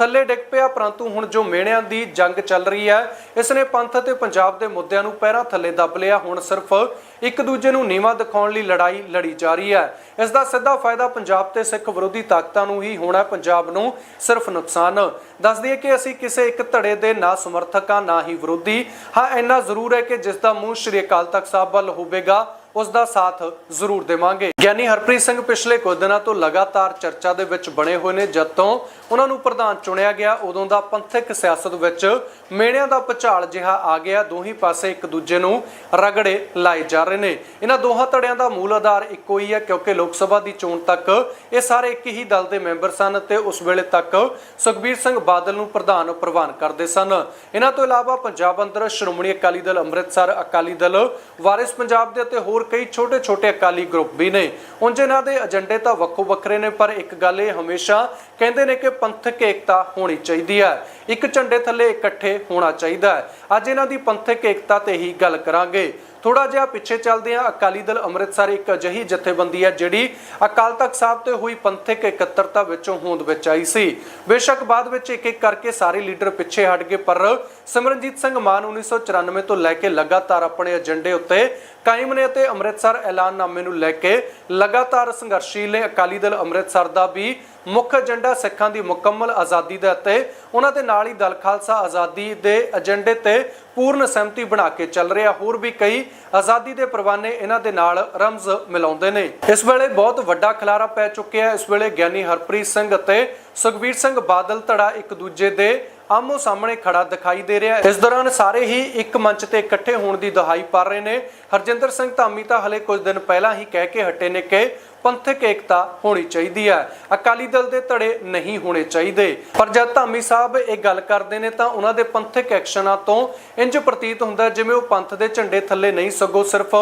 ਥੱਲੇ ਡਿੱਗ ਪਿਆ, ਪਰੰਤੂ ਹੁਣ ਜੋ ਮੇਣਿਆਂ ਦੀ ਜੰਗ ਚੱਲ ਰਹੀ ਹੈ ਇਸ ਨੇ ਪੰਥ ਅਤੇ ਪੰਜਾਬ ਦੇ ਮੁੱਦਿਆਂ ਨੂੰ ਪੈਰਾਂ ਥੱਲੇ ਦੱਬ ਲਿਆ। ਹੁਣ ਸਿਰਫ ਇੱਕ ਦੂਜੇ ਨੂੰ ਨੀਵਾ ਦਿਖਾਉਣ ਲਈ ਲੜਾਈ ਲੜੀ ਜਾ ਰਹੀ ਹੈ। ਇਸ ਦਾ ਸਿੱਧਾ ਫਾਇਦਾ ਪੰਜਾਬ ਤੇ ਸਿੱਖ ਵਿਰੋਧੀ ਤਾਕਤਾਂ ਨੂੰ ਹੀ ਹੋਣਾ, ਪੰਜਾਬ ਨੂੰ ਸਿਰਫ ਨੁਕਸਾਨ। ਦੱਸ ਦਈਏ ਕਿ ਅਸੀਂ ਕਿਸੇ ਇੱਕ ਧੜੇ ਦੇ ਨਾ ਸਮਰਥਕਾਂ, ਨਾ ਹੀ ਵਿਰੋਧੀ। ਹਾਂ, ਇੰਨਾ ਜ਼ਰੂਰ ਹੈ ਕਿ ਜਿਸ ਦਾ ਮੂੰਹ ਸ਼੍ਰੀ ਅਕਾਲ ਤਖਤ ਸਾਹਿਬ ਵੱਲ ਹੋਵੇਗਾ। ਉਸ ਦਾ ਸਾਥ ਜ਼ਰੂਰ ਦੇਵਾਂਗੇ। ਗਿਆਨੀ ਹਰਪ੍ਰੀਤ ਸਿੰਘ ਪਿਛਲੇ ਕੁਝ ਦਿਨਾਂ ਤੋਂ ਲਗਾਤਾਰ ਚਰਚਾ ਦੇ ਵਿੱਚ ਬਣੇ ਹੋਏ ਨੇ, ਜਦ ਤੋਂ ਉਹਨਾਂ ਨੂੰ ਪ੍ਰਧਾਨ ਚੁਣਿਆ ਗਿਆ, ਉਦੋਂ ਦਾ ਪੰਥਕ ਸਿਆਸਤ ਵਿੱਚ ਮੇੜਿਆਂ ਦਾ ਭੁਚਾਲ ਜਿਹਾ ਆ ਗਿਆ। ਦੋਹੀ ਪਾਸੇ ਇੱਕ ਦੂਜੇ ਨੂੰ ਰਗੜੇ ਲਾਏ ਜਾ ਰਹੇ ਨੇ। ਇਹਨਾਂ ਦੋਹਾਂ ਧੜਿਆਂ ਦਾ ਮੂਲ ਆਧਾਰ ਇੱਕੋ ਹੀ ਹੈ, ਕਿਉਂਕਿ ਲੋਕ ਸਭਾ ਦੀ ਚੋਣ ਤੱਕ ਇਹ ਸਾਰੇ ਇੱਕ ਹੀ ਦਲ ਦੇ ਮੈਂਬਰ ਸਨ ਤੇ ਉਸ ਵੇਲੇ ਤੱਕ ਸੁਖਬੀਰ ਸਿੰਘ ਬਾਦਲ ਨੂੰ ਪ੍ਰਧਾਨ ਪ੍ਰਵਾਨ ਕਰਦੇ ਸਨ। ਇਹਨਾਂ ਤੋਂ ਇਲਾਵਾ ਪੰਜਾਬ ਅੰਦਰ ਸ਼੍ਰੋਮਣੀ ਅਕਾਲੀ ਦਲ, ਅੰਮ੍ਰਿਤਸਰ ਅਕਾਲੀ ਦਲ, ਵਾਰਿਸ ਪੰਜਾਬ ਦੇ ਅਤੇ ਹੋਰ ਕਈ ਛੋਟੇ-ਛੋਟੇ ਅਕਾਲੀ ਗਰੁੱਪ ਵੀ ਨੇ। ਉਂਝ ਇਹਨਾਂ ਦੇ ਏਜੰਡੇ ਤਾਂ ਵੱਖੋ ਵੱਖਰੇ ਨੇ, ਪਰ ਇੱਕ ਗੱਲ ਇਹ ਹਮੇਸ਼ਾ ਕਹਿੰਦੇ ਨੇ ਕਿ ਪੰਥਕ ਏਕਤਾ ਹੋਣੀ ਚਾਹੀਦੀ ਹੈ। ਇੱਕ ਝੰਡੇ ਥੱਲੇ ਇਕੱਠੇ ਹੋਣਾ ਚਾਹੀਦਾ ਹੈ। ਅੱਜ ਇਹਨਾਂ ਦੀ ਪੰਥਕ ਏਕਤਾ ਤੇ ਹੀ ਗੱਲ ਕਰਾਂਗੇ। ਥੋੜਾ ਜਿਹਾ ਪਿੱਛੇ ਚੱਲਦੇ ਹਾਂ। ਅਕਾਲੀ ਦਲ ਅੰਮ੍ਰਿਤਸਰ ਇੱਕ ਅਜਿਹੀ ਜਥੇਬੰਦੀ ਹੈ ਜਿਹੜੀ ਅਕਾਲ ਤਖਤ ਸਾਹਿਬ ਤੇ ਹੋਈ ਪੰਥਕ ਇਕੱਤਰਤਾ ਵਿੱਚੋਂ ਹੋਂਦ ਵਿੱਚ ਆਈ ਸੀ। ਬੇਸ਼ੱਕ ਬਾਅਦ ਵਿੱਚ ਇੱਕ ਇੱਕ ਕਰਕੇ ਸਾਰੇ ਲੀਡਰ ਪਿੱਛੇ ਹਟ ਗਏ, ਪਰ ਸਿਮਰਨਜੀਤ ਸਿੰਘ ਮਾਨ 1994 ਤੋਂ ਲੈ ਕੇ ਲਗਾਤਾਰ ਆਪਣੇ ਏਜੰਡੇ ਉੱਤੇ ਕਾਇਮ ਨੇ ਅਤੇ ਅੰਮ੍ਰਿਤਸਰ ਐਲਾਨਨਾਮੇ ਨੂੰ ਲੈ ਕੇ ਲਗਾਤਾਰ ਸੰਘਰਸ਼ੀਲ ਨੇ। ਅਕਾਲੀ ਦਲ ਅੰਮ੍ਰਿਤਸਰ ਦਾ ਵੀ ਮੁੱਖ ਏਜੰਡਾ ਸਿੱਖਾਂ ਦੀ ਮੁਕੰਮਲ ਆਜ਼ਾਦੀ ਦਾ ਅਤੇ ਉਹਨਾਂ ਦੇ ਨਾਲ ਹੀ ਦਲ ਖਾਲਸਾ ਆਜ਼ਾਦੀ ਦੇ ਏਜੰਡੇ ਤੇ ਪੂਰਨ ਸਹਿਮਤੀ ਬਣਾ ਕੇ ਚੱਲ ਰਿਹਾ। ਹੋਰ ਵੀ ਕਈ ਆਜ਼ਾਦੀ ਦੇ ਪਰਵਾਨੇ ਇਹਨਾਂ ਦੇ ਨਾਲ ਰਮਜ਼ ਮਿਲਾਉਂਦੇ ਨੇ। ਇਸ ਵੇਲੇ ਬਹੁਤ ਵੱਡਾ ਖਲਾਰਾ ਪੈ ਚੁੱਕਿਆ ਹੈ। ਇਸ ਵੇਲੇ ਗਿਆਨੀ ਹਰਪ੍ਰੀਤ ਸਿੰਘ ਅਤੇ ਸੁਖਬੀਰ ਸਿੰਘ ਬਾਦਲ ਧੜਾ ਇੱਕ ਦੂਜੇ ਦੇ ਆਮੋ ਸਾਹਮਣੇ ਖੜਾ ਦਿਖਾਈ ਦੇ ਰਿਹਾ ਹੈ। ਇਸ ਦੌਰਾਨ ਸਾਰੇ ਹੀ ਇੱਕ ਮੰਚ ਤੇ ਇਕੱਠੇ ਹੋਣ ਦੀ ਦਹਾਈ ਪਾ ਰਹੇ ਨੇ। ਹਰਜਿੰਦਰ ਸਿੰਘ ਧਾਮੀ ਤਾਂ ਹਲੇ ਕੁਝ ਦਿਨ ਪਹਿਲਾਂ ਹੀ ਕਹਿ ਕੇ ਹਟੇ ਨੇ ਕਿ ਪੰਥਕ ਏਕਤਾ ਹੋਣੀ ਚਾਹੀਦੀ ਹੈ। ਅਕਾਲੀ ਦਲ ਦੇ ਧੜੇ ਨਹੀਂ ਹੋਣੇ ਚਾਹੀਦੇ। ਪਰ ਜਦ ਧਾਮੀ ਸਾਹਿਬ ਇਹ ਗੱਲ ਕਰਦੇ ਨੇ ਤਾਂ ਉਹਨਾਂ ਦੇ ਪੰਥਕ ਐਕਸ਼ਨਾਂ ਤੋਂ ਇੰਜ ਪ੍ਰਤੀਤ ਹੁੰਦਾ ਜਿਵੇਂ ਉਹ ਪੰਥ ਦੇ ਝੰਡੇ ਥੱਲੇ ਨਹੀਂ ਸਗੋਂ ਸਿਰਫ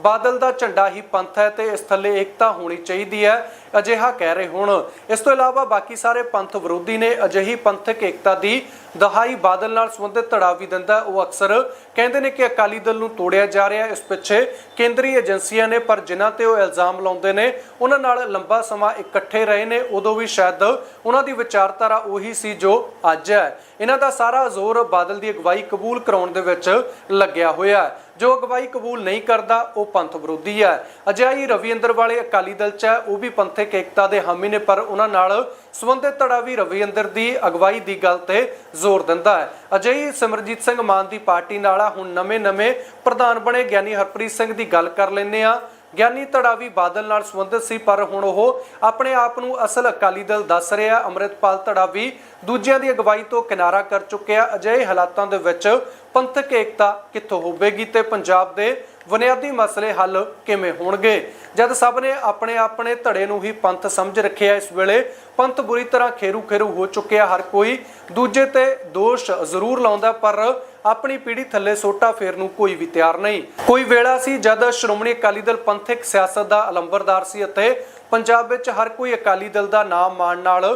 ਬਾਦਲ ਦਾ ਝੰਡਾ ਹੀ ਪੰਥ ਹੈ ਤੇ ਇਸ ਥੱਲੇ ਏਕਤਾ ਹੋਣੀ ਚਾਹੀਦੀ ਹੈ, ਅਜਿਹਾ ਕਹਿ ਰਹੇ ਹੁਣ। ਇਸ ਤੋਂ ਇਲਾਵਾ ਬਾਕੀ ਸਾਰੇ ਪੰਥ ਵਿਰੋਧੀ ਨੇ ਅਜਿਹੀ ਪੰਥਕ ਏਕਤਾ ਦੀ ਦਹਾਈ ਬਾਦਲ ਨਾਲ ਸੰਬੰਧਿਤ ਧੜਾ ਵੀ ਦਿੰਦਾ ਉਹ ਅਕਸਰ ਕਹਿੰਦੇ ਨੇ ਕਿ ਅਕਾਲੀ ਦਲ ਨੂੰ ਤੋੜਿਆ ਜਾ ਰਿਹਾ ਇਸ ਪਿੱਛੇ ਕੇਂਦਰੀ ਏਜੰਸੀਆਂ ਨੇ, ਪਰ ਜਿਨ੍ਹਾਂ ਤੇ ਉਹ ਇਲਜ਼ਾਮ ਲਾਉਂਦੇ ਨੇ ਉਹਨਾਂ ਨਾਲ ਲੰਬਾ ਸਮਾਂ ਇਕੱਠੇ ਰਹੇ ਨੇ, ਉਦੋਂ ਵੀ ਸ਼ਾਇਦ ਉਹਨਾਂ ਦੀ ਵਿਚਾਰਧਾਰਾ ਉਹੀ ਸੀ ਜੋ ਅੱਜ ਹੈ। ਇਹਨਾਂ ਦਾ ਸਾਰਾ ਜ਼ੋਰ ਬਾਦਲ ਦੀ ਅਗਵਾਈ ਕਬੂਲ ਕਰਾਉਣ ਦੇ ਵਿੱਚ ਲੱਗਿਆ ਹੋਇਆ ਹੈ। ਜੋ ਅਗਵਾਈ ਕਬੂਲ ਨਹੀਂ ਕਰਦਾ, ਉਹ ਪੰਥ ਵਿਰੋਧੀ ਹੈ। ਅਜਿਹੀ ਰਵਿੰਦਰ ਵਾਲੇ ਅਕਾਲੀ ਦਲ ਚ ਹੈ, ਉਹ ਵੀ ਪੰਥਕ ਏਕਤਾ ਦੇ ਹਾਮੀ ਨੇ, ਪਰ ਉਹਨਾਂ ਨਾਲ ਸੰਬੰਧਿਤ ਧੜਾ ਵੀ ਰਵਿੰਦਰ ਦੀ ਅਗਵਾਈ ਦੀ ਗੱਲ ਤੇ ਜ਼ੋਰ ਦਿੰਦਾ ਹੈ। ਅਜਿਹੀ ਸਿਮਰਜੀਤ ਸਿੰਘ ਮਾਨ ਦੀ ਪਾਰਟੀ ਨਾਲ ਹੁਣ ਨਵੇਂ-ਨਵੇਂ ਪ੍ਰਧਾਨ ਬਣੇ ਗਿਆਨੀ ਹਰਪ੍ਰੀਤ ਸਿੰਘ ਦੀ ਗੱਲ ਕਰ ਲੈਂਦੇ ਆ ਗਿਆਨੀ ਧੜਾਵੀ ਬਾਦਲ ਨਾਲ ਸੰਬੰਧਿਤ ਸੀ, ਪਰ ਹੁਣ ਉਹ ਆਪਣੇ ਆਪ ਨੂੰ ਅਸਲ ਅਕਾਲੀ ਦਲ ਦੱਸ ਰਿਹਾ ਅੰਮ੍ਰਿਤਪਾਲ ਧੜਾਵੀ ਦੂਜਿਆਂ ਦੀ ਅਗਵਾਈ ਤੋਂ ਕਿਨਾਰਾ ਕਰ ਚੁੱਕਿਆ। ਅਜਿਹੇ ਹਾਲਾਤਾਂ ਦੇ ਵਿੱਚ ਪੰਥਕ ਏਕਤਾ ਕਿੱਥੋਂ ਹੋਵੇਗੀ ਤੇ ਪੰਜਾਬ ਦੇ ਬੁਨਿਆਦੀ ਮਸਲੇ ਹੱਲ ਕਿਵੇਂ ਹੋਣਗੇ? ਜਦ ਸਭ ਨੇ ਆਪਣੇ ਆਪਣੇ ਧੜੇ ਨੂੰ ਹੀ ਪੰਥ ਸਮਝ ਰੱਖਿਆ ਇਸ ਵੇਲੇ, ਪੰਥ ਬੁਰੀ ਤਰ੍ਹਾਂ ਖੇਰੂ ਖੇਰੂ ਹੋ ਚੁੱਕਿਆ ਹਰ ਕੋਈ। ਦੂਜੇ ਤੇ ਦੋਸ਼ ਜ਼ਰੂਰ ਲਾਉਂਦਾ, ਪਰ ਆਪਣੀ ਪੀੜੀ ਥੱਲੇ ਸੋਟਾ ਫੇਰ ਨੂੰ ਕੋਈ ਵੀ ਤਿਆਰ ਨਹੀਂ। ਕੋਈ ਵੇਲਾ ਸੀ ਜਦ ਸ਼੍ਰੋਮਣੀ ਅਕਾਲੀ ਦਲ ਪੰਥਕ ਸਿਆਸਤ ਦਾ ਅਲੰਬਰਦਾਰ ਸੀ ਅਤੇ ਪੰਜਾਬ ਵਿੱਚ ਹਰ ਕੋਈ ਅਕਾਲੀ ਦਲ ਦਾ ਨਾਮ ਮਾਣ ਨਾਲ